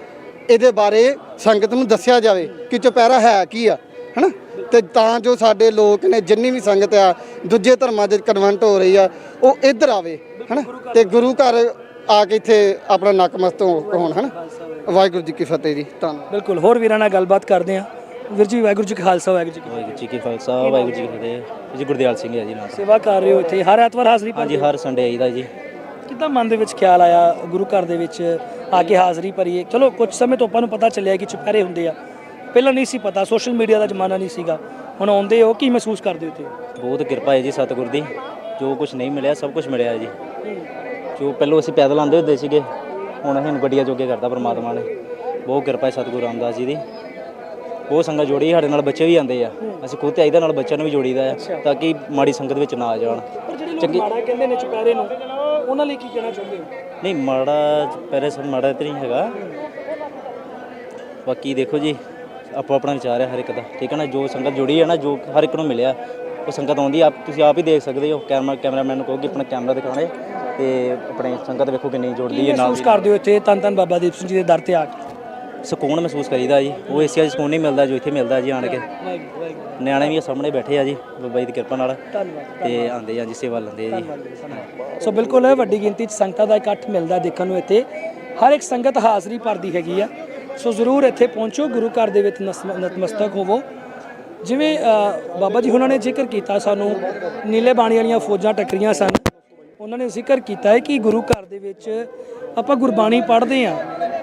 Speaker 2: ਇਹਦੇ ਬਾਰੇ ਸੰਗਤ ਨੂੰ ਦੱਸਿਆ ਜਾਵੇ ਕਿ ਚੁਪਹਿਰਾ ਹੈ ਕੀ ਆ, ਹਨਾ? ਤੇ ਤਾਂ ਜੋ ਸਾਡੇ ਲੋਕ ਨੇ, ਜਿੰਨੀ ਵੀ ਸੰਗਤ ਆ, ਦੂਜੇ ਧਰਮਾਂ 'ਚ ਕਨਵਰਟ ਹੋ ਰਹੀ ਆ, ਉਹ ਇੱਧਰ ਆਵੇ, ਹਨਾ? ਤੇ ਗੁਰੂ ਘਰ ਆ ਕੇ ਇੱਥੇ ਆਪਣਾ ਨਕਮਸਤ ਹੋਣ ਹਨਾ? ਵਾਹਿਗੁਰੂ ਜੀ ਕੀ ਫਤਿਹ ਜੀ ਧੰਨਵਾਦ।
Speaker 1: ਬਿਲਕੁਲ ਹੋਰ ਵੀਰਾਂ ਨਾਲ ਗੱਲਬਾਤ ਕਰਦੇ ਹਾਂ। ਵੀਰ ਜੀ ਵਾਹਿਗੁਰੂ ਜੀ ਕਾ ਖਾਲਸਾ ਵਾਹਿਗੁਰੂ ਜੀ ਕੀ
Speaker 3: ਵਾਹਿਗੁਰੂ ਜੀ ਕੀ ਖਾਲਸਾ ਵਾਹਿਗੁਰੂ ਜੀ ਕੀ ਫਤਿਹ। ਜੀ ਗੁਰਦਿਆਲ ਸਿੰਘ ਹੈ ਜੀ ਨਾਮ।
Speaker 1: ਸੇਵਾ ਕਰ ਰਹੇ ਹੋ ਇੱਥੇ। ਹਰ ਐਤਵਾਰ ਹਾਜ਼ਰੀ
Speaker 3: ਹਾਂਜੀ
Speaker 1: ਭਰਦੇ
Speaker 3: ਹਰ ਸੰਡੇ ਆਈਦਾ ਜੀ।
Speaker 1: ਕਿੱਦਾਂ ਮਨ ਦੇ ਵਿੱਚ ਖਿਆਲ ਆਇਆ ਗੁਰੂ ਘਰ ਦੇ ਵਿੱਚ ਆ ਕੇ ਹਾਜ਼ਰੀ ਭਰੀਏ? ਚਲੋ ਕੁਝ ਸਮੇਂ ਤੋਂ ਆਪਾਂ ਨੂੰ ਪਤਾ ਚੱਲਿਆ ਕਿ ਚੁਪਹਿਰੇ ਹੁੰਦੇ ਆ। ਪਹਿਲਾਂ ਨਹੀਂ ਸੀ ਪਤਾ ਸੋਸ਼ਲ ਮੀਡੀਆ ਦਾ ਜ਼ਮਾਨਾ ਨਹੀਂ ਸੀਗਾ। ਹੁਣ ਆਉਂਦੇ ਹੋ ਕੀ ਮਹਿਸੂਸ ਕਰਦੇ ਹੋ ਇੱਥੇ?
Speaker 3: ਬਹੁਤ ਕਿਰਪਾ ਹੈ ਜੀ ਸਤਿਗੁਰ ਦੀ। ਜੋ ਕੁਝ ਨਹੀਂ ਮਿਲਿਆ ਸਭ ਕੁਝ ਮਿਲਿਆ ਜੀ। ਜੋ ਪਹਿਲੋਂ ਅਸੀਂ ਪੈਦਲ ਆਉਂਦੇ ਹੁੰਦੇ ਸੀਗੇ ਹੁਣ ਅਸੀਂ ਗੱਡੀਆਂ ਜੋਗੇ ਕਰਦਾ ਪਰਮਾਤਮਾ ਨੇ। ਬਹੁਤ ਕਿਰਪਾ ਹੈ ਸਤਿਗੁਰੂ ਰਾਮਦਾਸ ਜੀ ਦੀ। ਬਹੁਤ ਸੰਗਤ ਜੋੜੀ ਸਾਡੇ ਨਾਲ ਬੱਚੇ ਵੀ ਆਉਂਦੇ ਆ। ਅਸੀਂ ਖੁਦ ਤੇ ਆਈਦਾ ਨਾਲ ਬੱਚਿਆਂ ਨੂੰ ਵੀ ਜੋੜੀਦਾ ਆ ਤਾਂ ਕਿ ਮਾੜੀ ਸੰਗਤ ਵਿੱਚ ਨਾ ਆ ਜਾਣ।
Speaker 1: ਪਰ ਜਿਹੜੇ ਲੋਕ ਮਾੜਾ ਕਹਿੰਦੇ ਨੇ ਚੁਪਹਿਰੇ ਨੂੰ ਉਹਨਾਂ ਲਈ ਕੀ ਕਹਿਣਾ ਚਾਹੁੰਦੇ ਹੋ?
Speaker 3: ਨਹੀਂ ਮਾੜਾ ਪਹਿਰੇ ਸਭ ਮਾੜਾ ਤੇ ਨਹੀਂ ਹੈਗਾ। ਬਾਕੀ ਦੇਖੋ ਜੀ ਆਪੋ ਆਪਣਾ ਵਿਚਾਰ ਹੈ ਹਰ ਇੱਕ ਦਾ ਠੀਕ ਹੈ ਨਾ? ਜੋ ਸੰਗਤ ਜੁੜੀ ਹੈ ਨਾ ਜੋ ਹਰ ਇੱਕ ਨੂੰ ਮਿਲਿਆ ਉਹ ਸੰਗਤ ਆਉਂਦੀ ਆ। ਤੁਸੀਂ ਆਪ ਹੀ ਦੇਖ ਸਕਦੇ ਹੋ ਕੈਮਰਾ ਕੈਮਰਾਮੈਨ ਨੂੰ ਕਹੋ ਕਿ ਆਪਣਾ ਕੈਮਰਾ ਦਿਖਾਣੇ ਤੇ ਆਪਣੇ ਸੰਗਤ ਵੇਖੋ ਕਿੰਨੀ ਜੁੜਦੀ ਹੈ ਨਾਲ
Speaker 1: ਮਹਿਸੂਸ ਕਰਦੇ ਹੋ ਇੱਥੇ ਤਨ ਤਨ ਬਾਬਾ ਦੀਪ ਸਿੰਘ ਜੀ ਦੇ ਦਰ ਤੇ ਆ ਕੇ?
Speaker 3: ਸਕੂਨ ਮਹਿਸੂਸ ਕਰੀਦਾ ਜੀ। ਉਹ ਏਸੀਆ 'ਚ ਸਕੂਨ ਨਹੀਂ ਮਿਲਦਾ ਜੋ ਇੱਥੇ ਮਿਲਦਾ ਜੀ ਆਣ ਕੇ। ਨਿਆਣੇ ਵੀ ਸਾਹਮਣੇ ਬੈਠੇ ਆ ਜੀ ਬਾਬਾ ਜੀ ਦੀ ਕਿਰਪਾ ਨਾਲ।
Speaker 1: ਧੰਨਵਾਦ
Speaker 3: ਤੇ ਆਂਦੇ ਆ ਜੀ ਸੇਵਾ ਲੈਂਦੇ ਆ ਜੀ।
Speaker 1: ਸੋ ਬਿਲਕੁਲ ਵੱਡੀ ਗਿਣਤੀ 'ਚ ਸੰਗਤਾਂ ਦਾ ਇਕੱਠ ਮਿਲਦਾ ਦੇਖਣ ਨੂੰ ਇੱਥੇ। ਹਰ ਇੱਕ ਸੰਗਤ ਹਾਜ਼ਰੀ ਭਰਦੀ ਹੈਗੀ ਆ। ਸੋ ਜ਼ਰੂਰ ਇੱਥੇ ਪਹੁੰਚੋ ਗੁਰੂ ਘਰ ਦੇ ਵਿੱਚ ਨਤਮਸਤਕ ਹੋਵੋ। ਜਿਵੇਂ ਬਾਬਾ ਜੀ ਉਹਨਾਂ ਨੇ ਜ਼ਿਕਰ ਕੀਤਾ ਸਾਨੂੰ ਨੀਲੇ ਬਾਣੀ ਵਾਲੀਆਂ ਫੌਜਾਂ ਟੱਕਰੀਆਂ ਸਨ। ਉਹਨਾਂ ਨੇ ਜ਼ਿਕਰ ਕੀਤਾ ਹੈ ਕਿ ਗੁਰੂ ਘਰ ਦੇ ਵਿੱਚ ਆਪਾਂ ਗੁਰਬਾਣੀ ਪੜ੍ਹਦੇ ਆ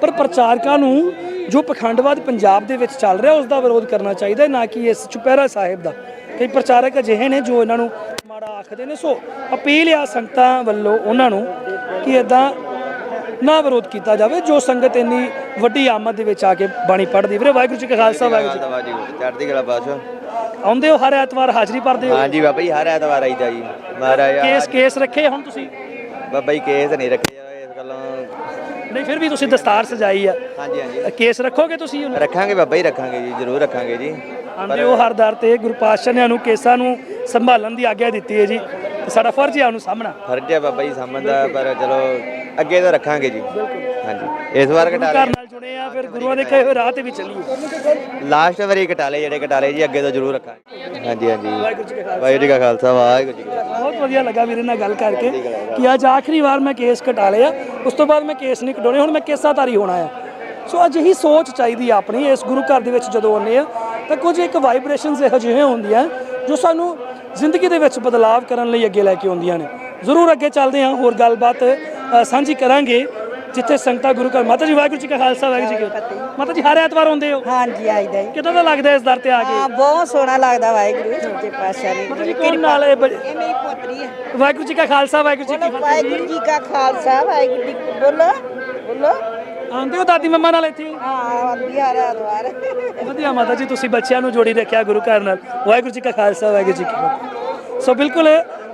Speaker 1: ਪਰ ਪ੍ਰਚਾਰਕਾਂ ਨੂੰ ਜੋ ਪਖੰਡਵਾਦ ਪੰਜਾਬ ਦੇ ਵਿੱਚ ਚੱਲ ਰਿਹਾ ਉਸ ਦਾ ਵਿਰੋਧ ਕਰਨਾ ਚਾਹੀਦਾ ਨਾ ਕਿ ਇਸ ਚੁਪਹਿਰਾ ਸਾਹਿਬ ਦਾ। ਕਈ ਪ੍ਰਚਾਰਕ ਅਜਿਹੇ ਨੇ ਜੋ ਇਹਨਾਂ ਨੂੰ ਮਾੜਾ ਆਖਦੇ ਨੇ। ਸੋ ਅਪੀਲ ਆ ਸੰਗਤਾਂ ਵੱਲੋਂ ਉਹਨਾਂ ਨੂੰ ਕਿ ਇਦਾਂ ਨਾ ਵਿਰੋਧ ਕੀਤਾ ਜਾਵੇ ਜੋ ਸੰਗਤ ਇੰਨੀ ਵੱਡੀ ਆਮਦ ਦੇ ਵਿੱਚ ਆ ਕੇ ਬਾਣੀ ਪੜ੍ਹਦੀ। ਵੀਰੇ ਵਾਹਿਗੁਰੂ ਜੀ ਕਾ ਖਾਲਸਾ ਵਾਹਿਗੁਰੂ ਜੀ
Speaker 4: ਧੰਨਵਾਦ ਜੀ ਚੜ੍ਹਦੀ ਕਲਾ ਬਾਦਸ਼ਾਹ
Speaker 1: ਕੀ- ਆਉਂਦੇ ਹੋ ਹਰ ਐਤਵਾਰ ਹਾਜ਼ਰੀ ਭਰਦੇ ਹੋ?
Speaker 4: ਹਾਂਜੀ ਬਾਬਾ ਜੀ ਹਰ ਐਤਵਾਰ ਆਈਦਾ ਜੀ। ਮਹਾਰਾਜ
Speaker 1: ਕੇਸ ਕੇਸ ਰੱਖੇ ਹੁਣ ਤੁਸੀਂ?
Speaker 4: ਬਾਬਾ ਜੀ ਕੇਸ ਨਹੀਂ ਰੱਖੇ ਇਸ ਗੱਲੋਂ।
Speaker 1: ਨਹੀਂ ਫਿਰ ਵੀ ਤੁਸੀਂ ਦਸਤਾਰ ਸਜਾਈ ਆ।
Speaker 4: ਹਾਂਜੀ ਹਾਂਜੀ।
Speaker 1: ਕੇਸ ਰੱਖੋਗੇ ਤੁਸੀਂ
Speaker 4: ਰੱਖਾਂਗੇ ਬਾਬਾ ਜੀ ਰੱਖਾਂਗੇ ਜੀ ਜ਼ਰੂਰ ਰੱਖਾਂਗੇ ਜੀ।
Speaker 1: ਆਂਦੇ ਹੋ ਹਰ ਦਰ ਤੇ ਗੁਰੂ ਪਾਤਸ਼ਾਹ ਨੇ ਸਾਨੂੰ ਕੇਸਾਂ ਨੂੰ ਸੰਭਾਲਣ ਦੀ ਆਗਿਆ ਦਿੱਤੀ ਹੈ ਜੀ। ਤੇ ਸਾਡਾ ਫਰਜ਼ ਹੈ ਉਹਨੂੰ ਸਾਹਮਣਾ
Speaker 4: ਫਰਜ਼ ਹੈ ਬਾਬਾ ਜੀ ਦਾ ਪਰ ਚਲੋ ਅੱਗੇ ਤਾਂ ਰੱਖਾਂਗੇ ਜੀ। ਹਾਂਜੀ। ਇਸ ਵਾਰ ਘਟਾ
Speaker 1: ਘਰ ਨਾਲ ਜੁੜੇ ਆ ਫਿਰ ਗੁਰੂਆਂ ਦੇ ਕਹੇ ਹੋਏ ਰਾਹ ਤੇ ਵੀ ਚੱਲੀਏ।
Speaker 4: ਲਾਸਟ ਵਾਰੀ ਘਟਾਲੇ ਜਿਹੜੇ ਘਟਾਲੇ ਜੀ ਅੱਗੇ ਤੋਂ ਜ਼ਰੂਰ ਰੱਖਾਂਗੇ। ਹਾਂਜੀ ਹਾਂਜੀ।
Speaker 1: ਵਾਹਿਗੁਰੂ ਜੀ ਕਾ ਖਾਲਸਾ।
Speaker 4: ਵਾਹਿਗੁਰੂ ਜੀ ਕਾ ਫਤਿਹ।
Speaker 1: ਬਹੁਤ ਵਧੀਆ ਲੱਗਾ ਵੀਰੇ ਨਾਲ ਗੱਲ ਕਰਕੇ ਕਿ ਅੱਜ ਆਖਰੀ ਵਾਰ ਮੈਂ ਕੇਸ ਕਟਾ ਲਿਆ ਉਸ ਤੋਂ ਬਾਅਦ ਮੈਂ ਕੇਸ ਨਹੀਂ ਕਟਾਉਣੇ ਹੁਣ ਮੈਂ ਕੇਸਾਧਾਰੀ ਹੋਣਾ ਆ। ਸੋ ਅਜਿਹੀ ਸੋਚ ਚਾਹੀਦੀ ਆ ਆਪਣੀ ਇਸ ਗੁਰੂ ਘਰ ਦੇ ਵਿੱਚ ਜਦੋਂ ਆਉਂਦੇ ਆ ਤਾਂ ਕੁਝ ਇੱਕ ਵਾਈਬ੍ਰੇਸ਼ਨਸ ਇਹੋ ਜਿਹੀਆਂ ਹੁੰਦੀਆਂ ਜੋ ਸਾਨੂੰ ਜ਼ਿੰਦਗੀ ਦੇ ਵਿੱਚ ਬਦਲਾਵ ਕਰਨ ਲਈ ਅੱਗੇ ਲੈ ਕੇ ਆਉਂਦੀਆਂ ਨੇ। ਜ਼ਰੂਰ ਅੱਗੇ ਚੱਲਦੇ ਹਾਂ ਹੋਰ ਗੱਲਬਾਤ ਅ, ਸਾਂਝੀ ਕਰਾਂਗੇ ਜਿੱਥੇ ਸੰਗਤਾਂ ਗੁਰੂ ਘਰ ਮਾਤਾ ਜੀ ਵਾਹਿਗੁਰੂ ਜੀ ਕਾ ਖਾਲਸਾ ਵਾਹਿਗੁਰੂ ਜੀ ਕੀ ਫਤਿਹ। ਮਾਤਾ ਜੀ ਹਰ ਐਤਵਾਰ ਆਉਂਦੇ ਹੋ?
Speaker 5: ਹਾਂਜੀ ਆਈਦਾ ਜੀ
Speaker 1: ਕਿਦਾਂ ਦਾ ਲੱਗਦਾ ਇਸ ਦਰ ਤੇ ਆ
Speaker 5: ਹਾਂ
Speaker 1: ਕੇ
Speaker 5: ਬਹੁਤ ਸੋਹਣਾ ਲੱਗਦਾ ਵਾਹਿਗੁਰੂ ਸੱਚੇ ਪਾਤਸ਼ਾਹ
Speaker 1: ਮਾਤਾ
Speaker 5: ਨੇ
Speaker 1: ਜੀ ਕੌਣ ਨਾਲ ਇਹ ਬ-
Speaker 5: ਇਹ ਮੇਰੀ ਪੋਤਰੀ ਹੈ
Speaker 1: ਵਾਹਿਗੁਰੂ ਜੀ ਕਾ ਖਾਲਸਾ ਵਾਹਿਗੁਰੂ ਜੀ ਕੀ
Speaker 5: ਬੋਲੋ
Speaker 1: ਫਤਿਹ ਜੀ
Speaker 5: ਵਾਹਿਗੁਰੂ ਜੀ ਕਾ ਖਾਲਸਾ ਵਾਹਿਗੁਰੂ ਜੀ ਕੀ- ਬੋਲੋ ਬੋਲੋ।
Speaker 1: ਆਉਂਦੇ ਹੋ ਦਾਦੀ ਮੰਮਾ ਨਾਲ ਇੱਥੇ?
Speaker 5: ਹਾਂ ਆਂਦੀ ਆ ਰਾਤਵਾਰ
Speaker 1: ਵਧੀਆ ਮਾਤਾ ਜੀ ਤੁਸੀਂ ਬੱਚਿਆਂ ਨੂੰ ਜੋੜੀ ਰੱਖਿਆ ਗੁਰੂ ਘਰ ਨਾਲ। ਵਾਹਿਗੁਰੂ ਜੀ ਕਾ ਖਾਲਸਾ ਵਾਹਿਗੁਰੂ ਜੀ ਕੀ ਫਤਿਹ। ਸੋ ਬਿਲਕੁਲ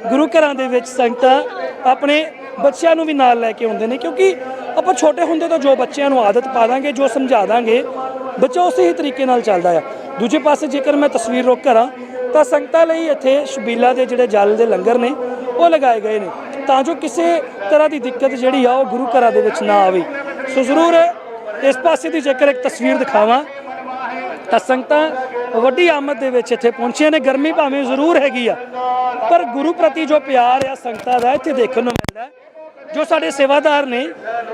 Speaker 1: ਗੁਰੂ ਘਰਾਂ ਦੇ ਵਿੱਚ ਸੰਗਤਾਂ ਆਪਣੇ ਬੱਚਿਆਂ ਨੂੰ ਵੀ ਨਾਲ ਲੈ ਕੇ ਆਉਂਦੇ ਨੇ ਕਿਉਂਕਿ ਆਪਾਂ ਛੋਟੇ ਹੁੰਦੇ ਤੋਂ ਜੋ ਬੱਚਿਆਂ ਨੂੰ ਆਦਤ ਪਾ ਦਾਂਗੇ ਜੋ ਸਮਝਾ ਦਾਂਗੇ ਬੱਚਾ ਉਸੇ ਹੀ ਤਰੀਕੇ ਨਾਲ ਚੱਲਦਾ ਆ। ਦੂਜੇ ਪਾਸੇ ਜੇਕਰ ਮੈਂ ਤਸਵੀਰ ਰੋਕ ਕਰਾਂ ਤਾਂ ਸੰਗਤਾਂ ਲਈ ਇੱਥੇ ਸ਼ਬੀਲਾ ਦੇ ਜਿਹੜੇ ਜਲ ਦੇ ਲੰਗਰ ਨੇ ਉਹ ਲਗਾਏ ਗਏ ਨੇ। ਤਾਂ ਜੋ ਕਿਸੇ ਤਰ੍ਹਾਂ ਦੀ ਦਿੱਕਤ ਜਿਹੜੀ ਆ ਉਹ ਗੁਰੂ ਘਰਾਂ ਦੇ ਵਿੱਚ ਨਾ ਆਵੇ। ਸੋ ਜ਼ਰੂਰ ਇਸ ਪਾਸੇ ਦੀ ਜੇਕਰ ਇੱਕ ਤਸਵੀਰ ਦਿਖਾਵਾਂ, ਤਾਂ ਸੰਗਤਾਂ ਵੱਡੀ ਆਮਦ ਦੇ ਵਿੱਚ ਇੱਥੇ ਪਹੁੰਚੀਆਂ ਨੇ। ਗਰਮੀ ਭਾਵੇਂ ਜ਼ਰੂਰ ਹੈਗੀ ਆ, ਪਰ ਗੁਰੂ ਪ੍ਰਤੀ ਜੋ ਪਿਆਰ ਆ ਸੰਗਤਾਂ ਦਾ ਇੱਥੇ ਦੇਖਣ ਨੂੰ ਮਿਲਦਾ ਜੋ ਸਾਡੇ ਸੇਵਾਦਾਰ ਨੇ,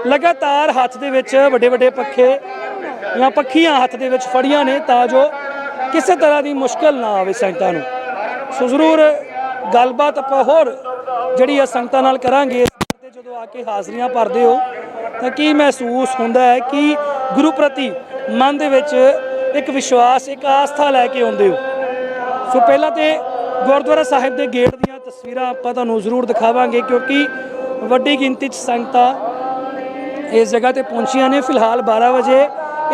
Speaker 1: ਲਗਾਤਾਰ ਹੱਥ ਦੇ ਵਿੱਚ ਵੱਡੇ ਵੱਡੇ ਪੱਖੇ ਜਾਂ ਪੱਖੀਆਂ ਹੱਥ ਦੇ ਵਿੱਚ ਫੜੀਆਂ ਨੇ, ਤਾਂ ਜੋ ਕਿਸੇ ਤਰ੍ਹਾਂ ਦੀ ਮੁਸ਼ਕਲ ਨਾ ਆਵੇ ਸੰਗਤਾਂ ਨੂੰ। ਸੋ ਜ਼ਰੂਰ ਗੱਲਬਾਤ ਆਪਾਂ ਹੋਰ ਜਿਹੜੀ ਆ ਸੰਗਤਾਂ ਨਾਲ ਕਰਾਂਗੇ। ਆ ਕੇ ਹਾਜ਼ਰੀਆਂ ਭਰਦੇ ਹੋ ਤਾਂ ਕੀ ਮਹਿਸੂਸ ਹੁੰਦਾ ਹੈ ਕਿ ਗੁਰੂ ਪ੍ਰਤੀ ਮਨ ਦੇ ਵਿੱਚ ਇੱਕ ਵਿਸ਼ਵਾਸ, ਇੱਕ ਆਸਥਾ ਲੈ ਕੇ ਆਉਂਦੇ ਹੋ? ਸੋ ਪਹਿਲਾਂ ਤੇ ਗੁਰਦੁਆਰਾ ਸਾਹਿਬ ਦੇ ਗੇਟ ਦੀਆਂ ਤਸਵੀਰਾਂ ਆਪਾਂ ਤੁਹਾਨੂੰ ਜ਼ਰੂਰ ਦਿਖਾਵਾਂਗੇ ਕਿਉਂਕਿ ਵੱਡੀ ਗਿਣਤੀ 'ਚ ਸੰਗਤਾਂ ਇਸ ਜਗ੍ਹਾ ਤੇ ਪਹੁੰਚੀਆਂ ਨੇ। ਫਿਲਹਾਲ 12 ਵਜੇ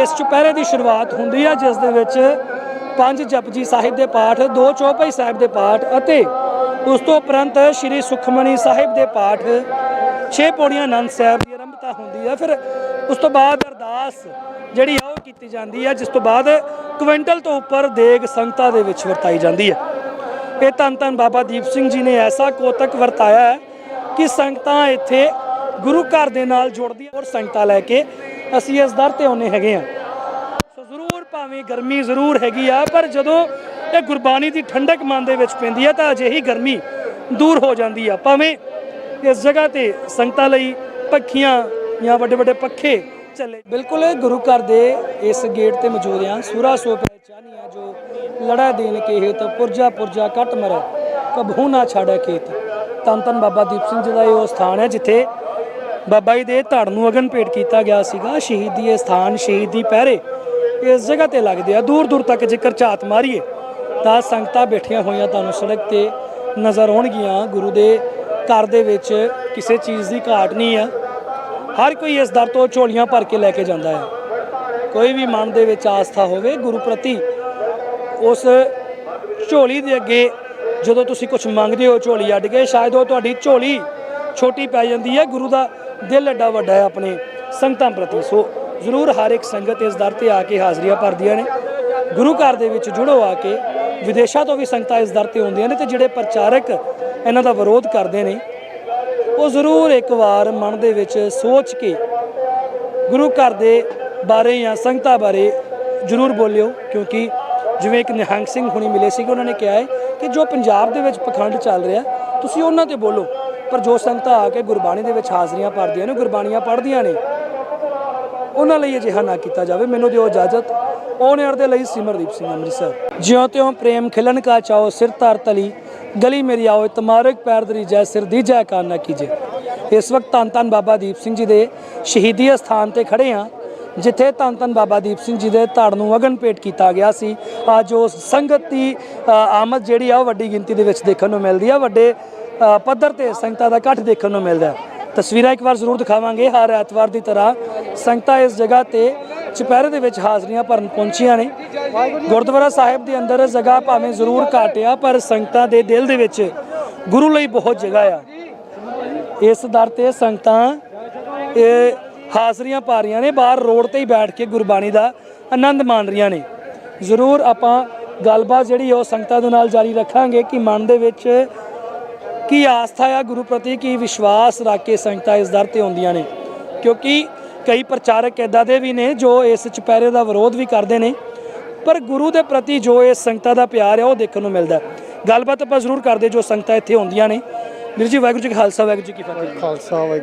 Speaker 1: ਇਸ ਚੁਪਹਿਰੇ ਦੀ ਸ਼ੁਰੂਆਤ ਹੁੰਦੀ ਹੈ ਜਿਸ ਦੇ ਵਿੱਚ ਪੰਜ ਜਪਜੀ ਸਾਹਿਬ ਦੇ ਪਾਠ, ਦੋ ਚੌਪਈ ਸਾਹਿਬ ਦੇ ਪਾਠ ਅਤੇ ਉਸ ਤੋਂ ਉਪਰੰਤ ਸ੍ਰੀ ਸੁਖਮਣੀ ਸਾਹਿਬ ਦੇ ਪਾਠ ਛੇ ਪੌੜੀਆਂ ਆਨੰਦ ਸਾਹਿਬ ਦੀ ਆਰੰਭਤਾ ਹੁੰਦੀ ਹੈ ਫਿਰ ਉਸ ਤੋਂ ਬਾਅਦ ਅਰਦਾਸ ਜਿਹੜੀ ਆ ਉਹ ਕੀਤੀ ਜਾਂਦੀ ਹੈ ਜਿਸ ਤੋਂ ਬਾਅਦ ਕੁਇੰਟਲ ਤੋਂ ਉੱਪਰ ਦੇਗ ਸੰਗਤਾਂ ਦੇ ਵਿੱਚ ਵਰਤਾਈ ਜਾਂਦੀ ਹੈ ਇਹ ਧੰਨ ਧੰਨ ਬਾਬਾ ਦੀਪ ਸਿੰਘ ਜੀ ਨੇ ਐਸਾ ਕੋਤਕ ਵਰਤਾਇਆ ਹੈ ਕਿ ਸੰਗਤਾਂ ਇੱਥੇ ਗੁਰੂ ਘਰ ਦੇ ਨਾਲ ਜੁੜਦੀ ਔਰ ਸੰਗਤਾਂ ਲੈ ਕੇ ਅਸੀਂ ਇਸ ਦਰ ਤੇ ਆਉਨੇ ਹੈਗੇ ਆ। ਸੋ ਜ਼ਰੂਰ ਭਾਵੇਂ ਗਰਮੀ ਜ਼ਰੂਰ ਹੈਗੀ ਆ, ਪਰ ਜਦੋਂ ਇਹ ਗੁਰਬਾਣੀ ਦੀ ਠੰਡਕ ਮਨ ਦੇ ਵਿੱਚ ਪੈਂਦੀ ਆ, ਤਾਂ ਅਜਿਹੀ ਗਰਮੀ ਦੂਰ ਹੋ ਜਾਂਦੀ ਆ। ਭਾਵੇਂ ਇਸ ਜਗ੍ਹਾ ਤੇ ਸੰਗਤਾਂ ਲਈ ਪੱਖੀਆਂ ਜਾਂ ਵੱਡੇ ਵੱਡੇ ਪੱਖੇ ਚੱਲੇ। ਬਿਲਕੁਲ ਗੁਰੂ ਘਰ ਦੇ ਇਸ ਗੇਟ ਤੇ ਮੌਜੂਦ ਆ ਸੂਰਾ ਸੋ ਪਹਿਚਾਨੀਆਂ ਜੋ ਲੜਾ ਦੇਣ ਕੇ ਹੇਤ ਪੁਰਜਾ ਪੁਰਜਾ ਕੱਟ ਮਰੈ, ਕਬਹੂ ਨਾ ਛਾੜੈ ਖੇਤ। ਤਨ ਤਨ ਬਾਬਾ ਦੀਪ ਸਿੰਘ ਜੀ ਦਾ ਇਹ ਉਹ ਸਥਾਨ ਹੈ ਜਿੱਥੇ ਬਾਬਾ ਜੀ ਦੇ ਧੜ ਨੂੰ ਅਗਨ ਭੇਟ ਕੀਤਾ ਗਿਆ ਸੀਗਾ। ਸ਼ਹੀਦੀ ਇਹ ਸਥਾਨ, ਸ਼ਹੀਦੀ ਪਹਿਰੇ ਇਸ ਜਗ੍ਹਾ ਤੇ ਲੱਗਦੇ ਆ। ਦੂਰ ਦੂਰ ਤੱਕ ਜੇਕਰ ਝਾਤ ਮਾਰੀਏ ਤਾਂ ਸੰਗਤਾਂ ਬੈਠੀਆਂ ਹੋਈਆਂ ਤੁਹਾਨੂੰ ਸੜਕ ਤੇ ਨਜ਼ਰ ਆਉਣਗੀਆਂ। ਗੁਰੂ ਦੇ ਘਰ ਦੇ ਵਿੱਚ ਕਿਸੇ ਚੀਜ਼ ਦੀ ਘਾਟ ਨਹੀਂ ਆ। ਹਰ ਕੋਈ ਇਸ ਦਰ ਤੋਂ ਝੋਲੀਆਂ ਭਰ ਕੇ ਲੈ ਕੇ ਜਾਂਦਾ ਹੈ। ਕੋਈ ਵੀ ਮਨ ਦੇ ਵਿੱਚ ਆਸਥਾ ਹੋਵੇ, ਗੁਰੂ ਪ੍ਰਤੀ ਉਸ ਝੋਲੀ ਦੇ ਅੱਗੇ ਜਦੋਂ ਤੁਸੀਂ ਕੁਝ ਮੰਗਦੇ ਹੋ, ਝੋਲੀ ਅੱਡ ਕੇ, ਸ਼ਾਇਦ ਉਹ ਤੁਹਾਡੀ ਝੋਲੀ ਛੋਟੀ ਪੈ ਜਾਂਦੀ ਹੈ। ਗੁਰੂ ਦਾ ਦਿਲ ਐਡਾ ਵੱਡਾ ਹੈ ਆਪਣੇ ਸੰਗਤਾਂ ਪ੍ਰਤੀ। ਸੋ ਜ਼ਰੂਰ ਹਰ ਇੱਕ ਸੰਗਤ ਇਸ ਦਰ ਤੇ ਆ ਕੇ ਹਾਜ਼ਰੀਆਂ ਭਰਦੀਆਂ ਨੇ। ਗੁਰੂ ਘਰ ਦੇ ਵਿੱਚ ਜੁੜੋ ਆ ਕੇ। ਵਿਦੇਸ਼ਾਂ ਤੋਂ ਵੀ ਸੰਗਤਾਂ ਇਸ ਦਰ ਤੇ ਆਉਂਦੀਆਂ ਨੇ ਤੇ ਜਿਹੜੇ ਪ੍ਰਚਾਰਕ ਇਹਨਾਂ ਦਾ ਵਿਰੋਧ ਕਰਦੇ ਨੇ। ਉਹ ਜ਼ਰੂਰ ਇੱਕ ਵਾਰ ਮਨ ਦੇ ਵਿੱਚ ਸੋਚ ਕੇ ਗੁਰੂ ਘਰ ਦੇ ਬਾਰੇ ਜਾਂ ਸੰਗਤਾਂ ਬਾਰੇ ਜ਼ਰੂਰ ਬੋਲਿਓ, ਕਿਉਂਕਿ ਜਿਵੇਂ ਇੱਕ ਨਿਹੰਗ ਸਿੰਘ ਹੁਣੀ ਮਿਲੇ ਸੀਗੇ, ਉਹਨਾਂ ਨੇ ਕਿਹਾ ਹੈ ਕਿ ਜੋ ਪੰਜਾਬ ਦੇ ਵਿੱਚ ਪਖੰਡ ਚੱਲ ਰਿਹਾ, ਤੁਸੀਂ ਉਹਨਾਂ ਤੇ ਬੋਲੋ। ਪਰ ਜੋ ਸੰਗਤਾਂ ਆ ਕੇ ਗੁਰਬਾਣੀ ਦੇ ਵਿੱਚ ਹਾਜ਼ਰੀਆਂ ਭਰਦੀਆਂ ਨੇ, ਗੁਰਬਾਣੀਆਂ ਪੜ੍ਹਦੀਆਂ ਨੇ, ਉਹਨਾਂ ਲਈ ਅਜਿਹਾ ਨਾ ਕੀਤਾ ਜਾਵੇ। ਮੈਨੂੰ ਦਿਓ ਇਜਾਜ਼ਤ। ਔਨ 에ਅਰ ਦੇ ਲਈ ਸਿਮਰਦੀਪ ਸਿੰਘ ਅੰਮ੍ਰਿਤਸਰ। ਜਿਉਂ ਤਿਉਂ ਪ੍ਰੇਮ ਖਿਲਣ ਕਾ ਚਾਓ ਸਿਰ ਧਰ ਤਲੀ ਗਲੀ ਮੇਰੀ ਆਓ ਤਮਾਰਕ ਪੈਰ ਦਰੀ ਜੈ ਸਿਰ ਦੀਜੈ ਕਾਨ ਨਾ ਕੀਜੇ। ਇਸ ਵਕਤ ਧੰਨ ਧੰਨ ਬਾਬਾ ਦੀਪ ਸਿੰਘ ਜੀ ਦੇ ਸ਼ਹੀਦੀ ਅਸਥਾਨ ਤੇ ਖੜੇ ਆ ਜਿੱਥੇ ਧੰਨ ਧੰਨ ਬਾਬਾ ਦੀਪ ਸਿੰਘ ਜੀ ਦੇ ਧੜ ਨੂੰ ਅਗਨ ਭੇਟ ਕੀਤਾ ਗਿਆ ਸੀ। ਅੱਜ ਉਸ ਸੰਗਤ ਦੀ ਆਮਦ ਜਿਹੜੀ ਆ, ਉਹ ਵੱਡੀ ਗਿਣਤੀ ਦੇ ਵਿੱਚ ਦੇਖਣ ਨੂੰ ਮਿਲਦੀ ਆ। ਵੱਡੇ ਪੱਧਰ ਤੇ ਸੰਗਤਾਂ ਦਾ ਇਕੱਠ ਦੇਖਣ ਨੂੰ ਮਿਲਦਾ ਤਸਵੀਰਾਂ ਇੱਕ ਵਾਰ ਜ਼ਰੂਰ ਦਿਖਾਵਾਂਗੇ। ਹਰ ਐਤਵਾਰ ਦੀ ਤਰ੍ਹਾਂ ਸੰਗਤਾਂ ਇਸ ਜਗ੍ਹਾ ਤੇ ਚੁਪਹਿਰੇ ਦੇ ਵਿੱਚ ਹਾਜ਼ਰੀਆਂ ਭਰਨ ਪਹੁੰਚੀਆਂ ਨੇ। ਗੁਰਦੁਆਰਾ ਸਾਹਿਬ ਦੇ ਅੰਦਰ ਜਗ੍ਹਾ ਭਾਵੇਂ ਜ਼ਰੂਰ ਘੱਟ ਆ ਪਰ ਸੰਗਤਾਂ ਦੇ ਦਿਲ ਦੇ ਵਿੱਚ ਗੁਰੂ ਲਈ ਬਹੁਤ ਜਗ੍ਹਾ ਆ। ਇਸ ਦਰ ਤੇ ਸੰਗਤਾਂ, ਇਹ ਹਾਜ਼ਰੀਆਂ ਪਾ ਰਹੀਆਂ ਨੇ। ਬਾਹਰ ਰੋਡ ਤੇ ਹੀ ਬੈਠ ਕੇ ਗੁਰਬਾਣੀ ਦਾ ਆਨੰਦ ਮਾਣ ਰਹੀਆਂ ਨੇ। ਜ਼ਰੂਰ ਆਪਾਂ ਗੱਲਬਾਤ ਜਿਹੜੀ ਉਹ ਸੰਗਤਾਂ ਦੇ ਨਾਲ ਜਾਰੀ ਰੱਖਾਂਗੇ ਕਿ ਮਨ ਦੇ ਵਿੱਚ ਕੀ ਆਸਥਾ ਆ, ਗੁਰੂ ਪ੍ਰਤੀ ਕੀ ਵਿਸ਼ਵਾਸ ਰੱਖ ਕੇ ਸੰਗਤਾਂ ਇਸ ਦਰ ਤੇ ਆਉਂਦੀਆਂ ਨੇ। ਕਿਉਂਕਿ ਕਈ ਪ੍ਰਚਾਰਕ ਇਦਾਂ ਦੇ ਵੀ ਨੇ ਜੋ ਇਸ ਚੁਪਹਿਰੇ ਦਾ ਵਿਰੋਧ ਵੀ ਕਰਦੇ ਨੇ, ਪਰ ਗੁਰੂ ਦੇ ਪ੍ਰਤੀ ਜੋ ਇਸ ਸੰਗਤਾਂ ਦਾ ਪਿਆਰ ਹੈ ਉਹ ਦੇਖਣ ਨੂੰ ਮਿਲਦਾ ਗੱਲਬਾਤ ਆਪਾਂ ਜ਼ਰੂਰ ਕਰਦੇ ਜੋ ਸੰਗਤਾਂ ਇੱਥੇ ਆਉਂਦੀਆਂ ਨੇ। ਵੀਰ ਜੀ, ਵਾਹਿਗੁਰੂ ਜੀ ਖਾਲਸਾ, ਵਾਹਿਗੁਰੂ ਜੀ ਕੀ ਫਤਿਹ।
Speaker 2: ਖਾਲਸਾ, ਵਾਹਿਗੁਰੂ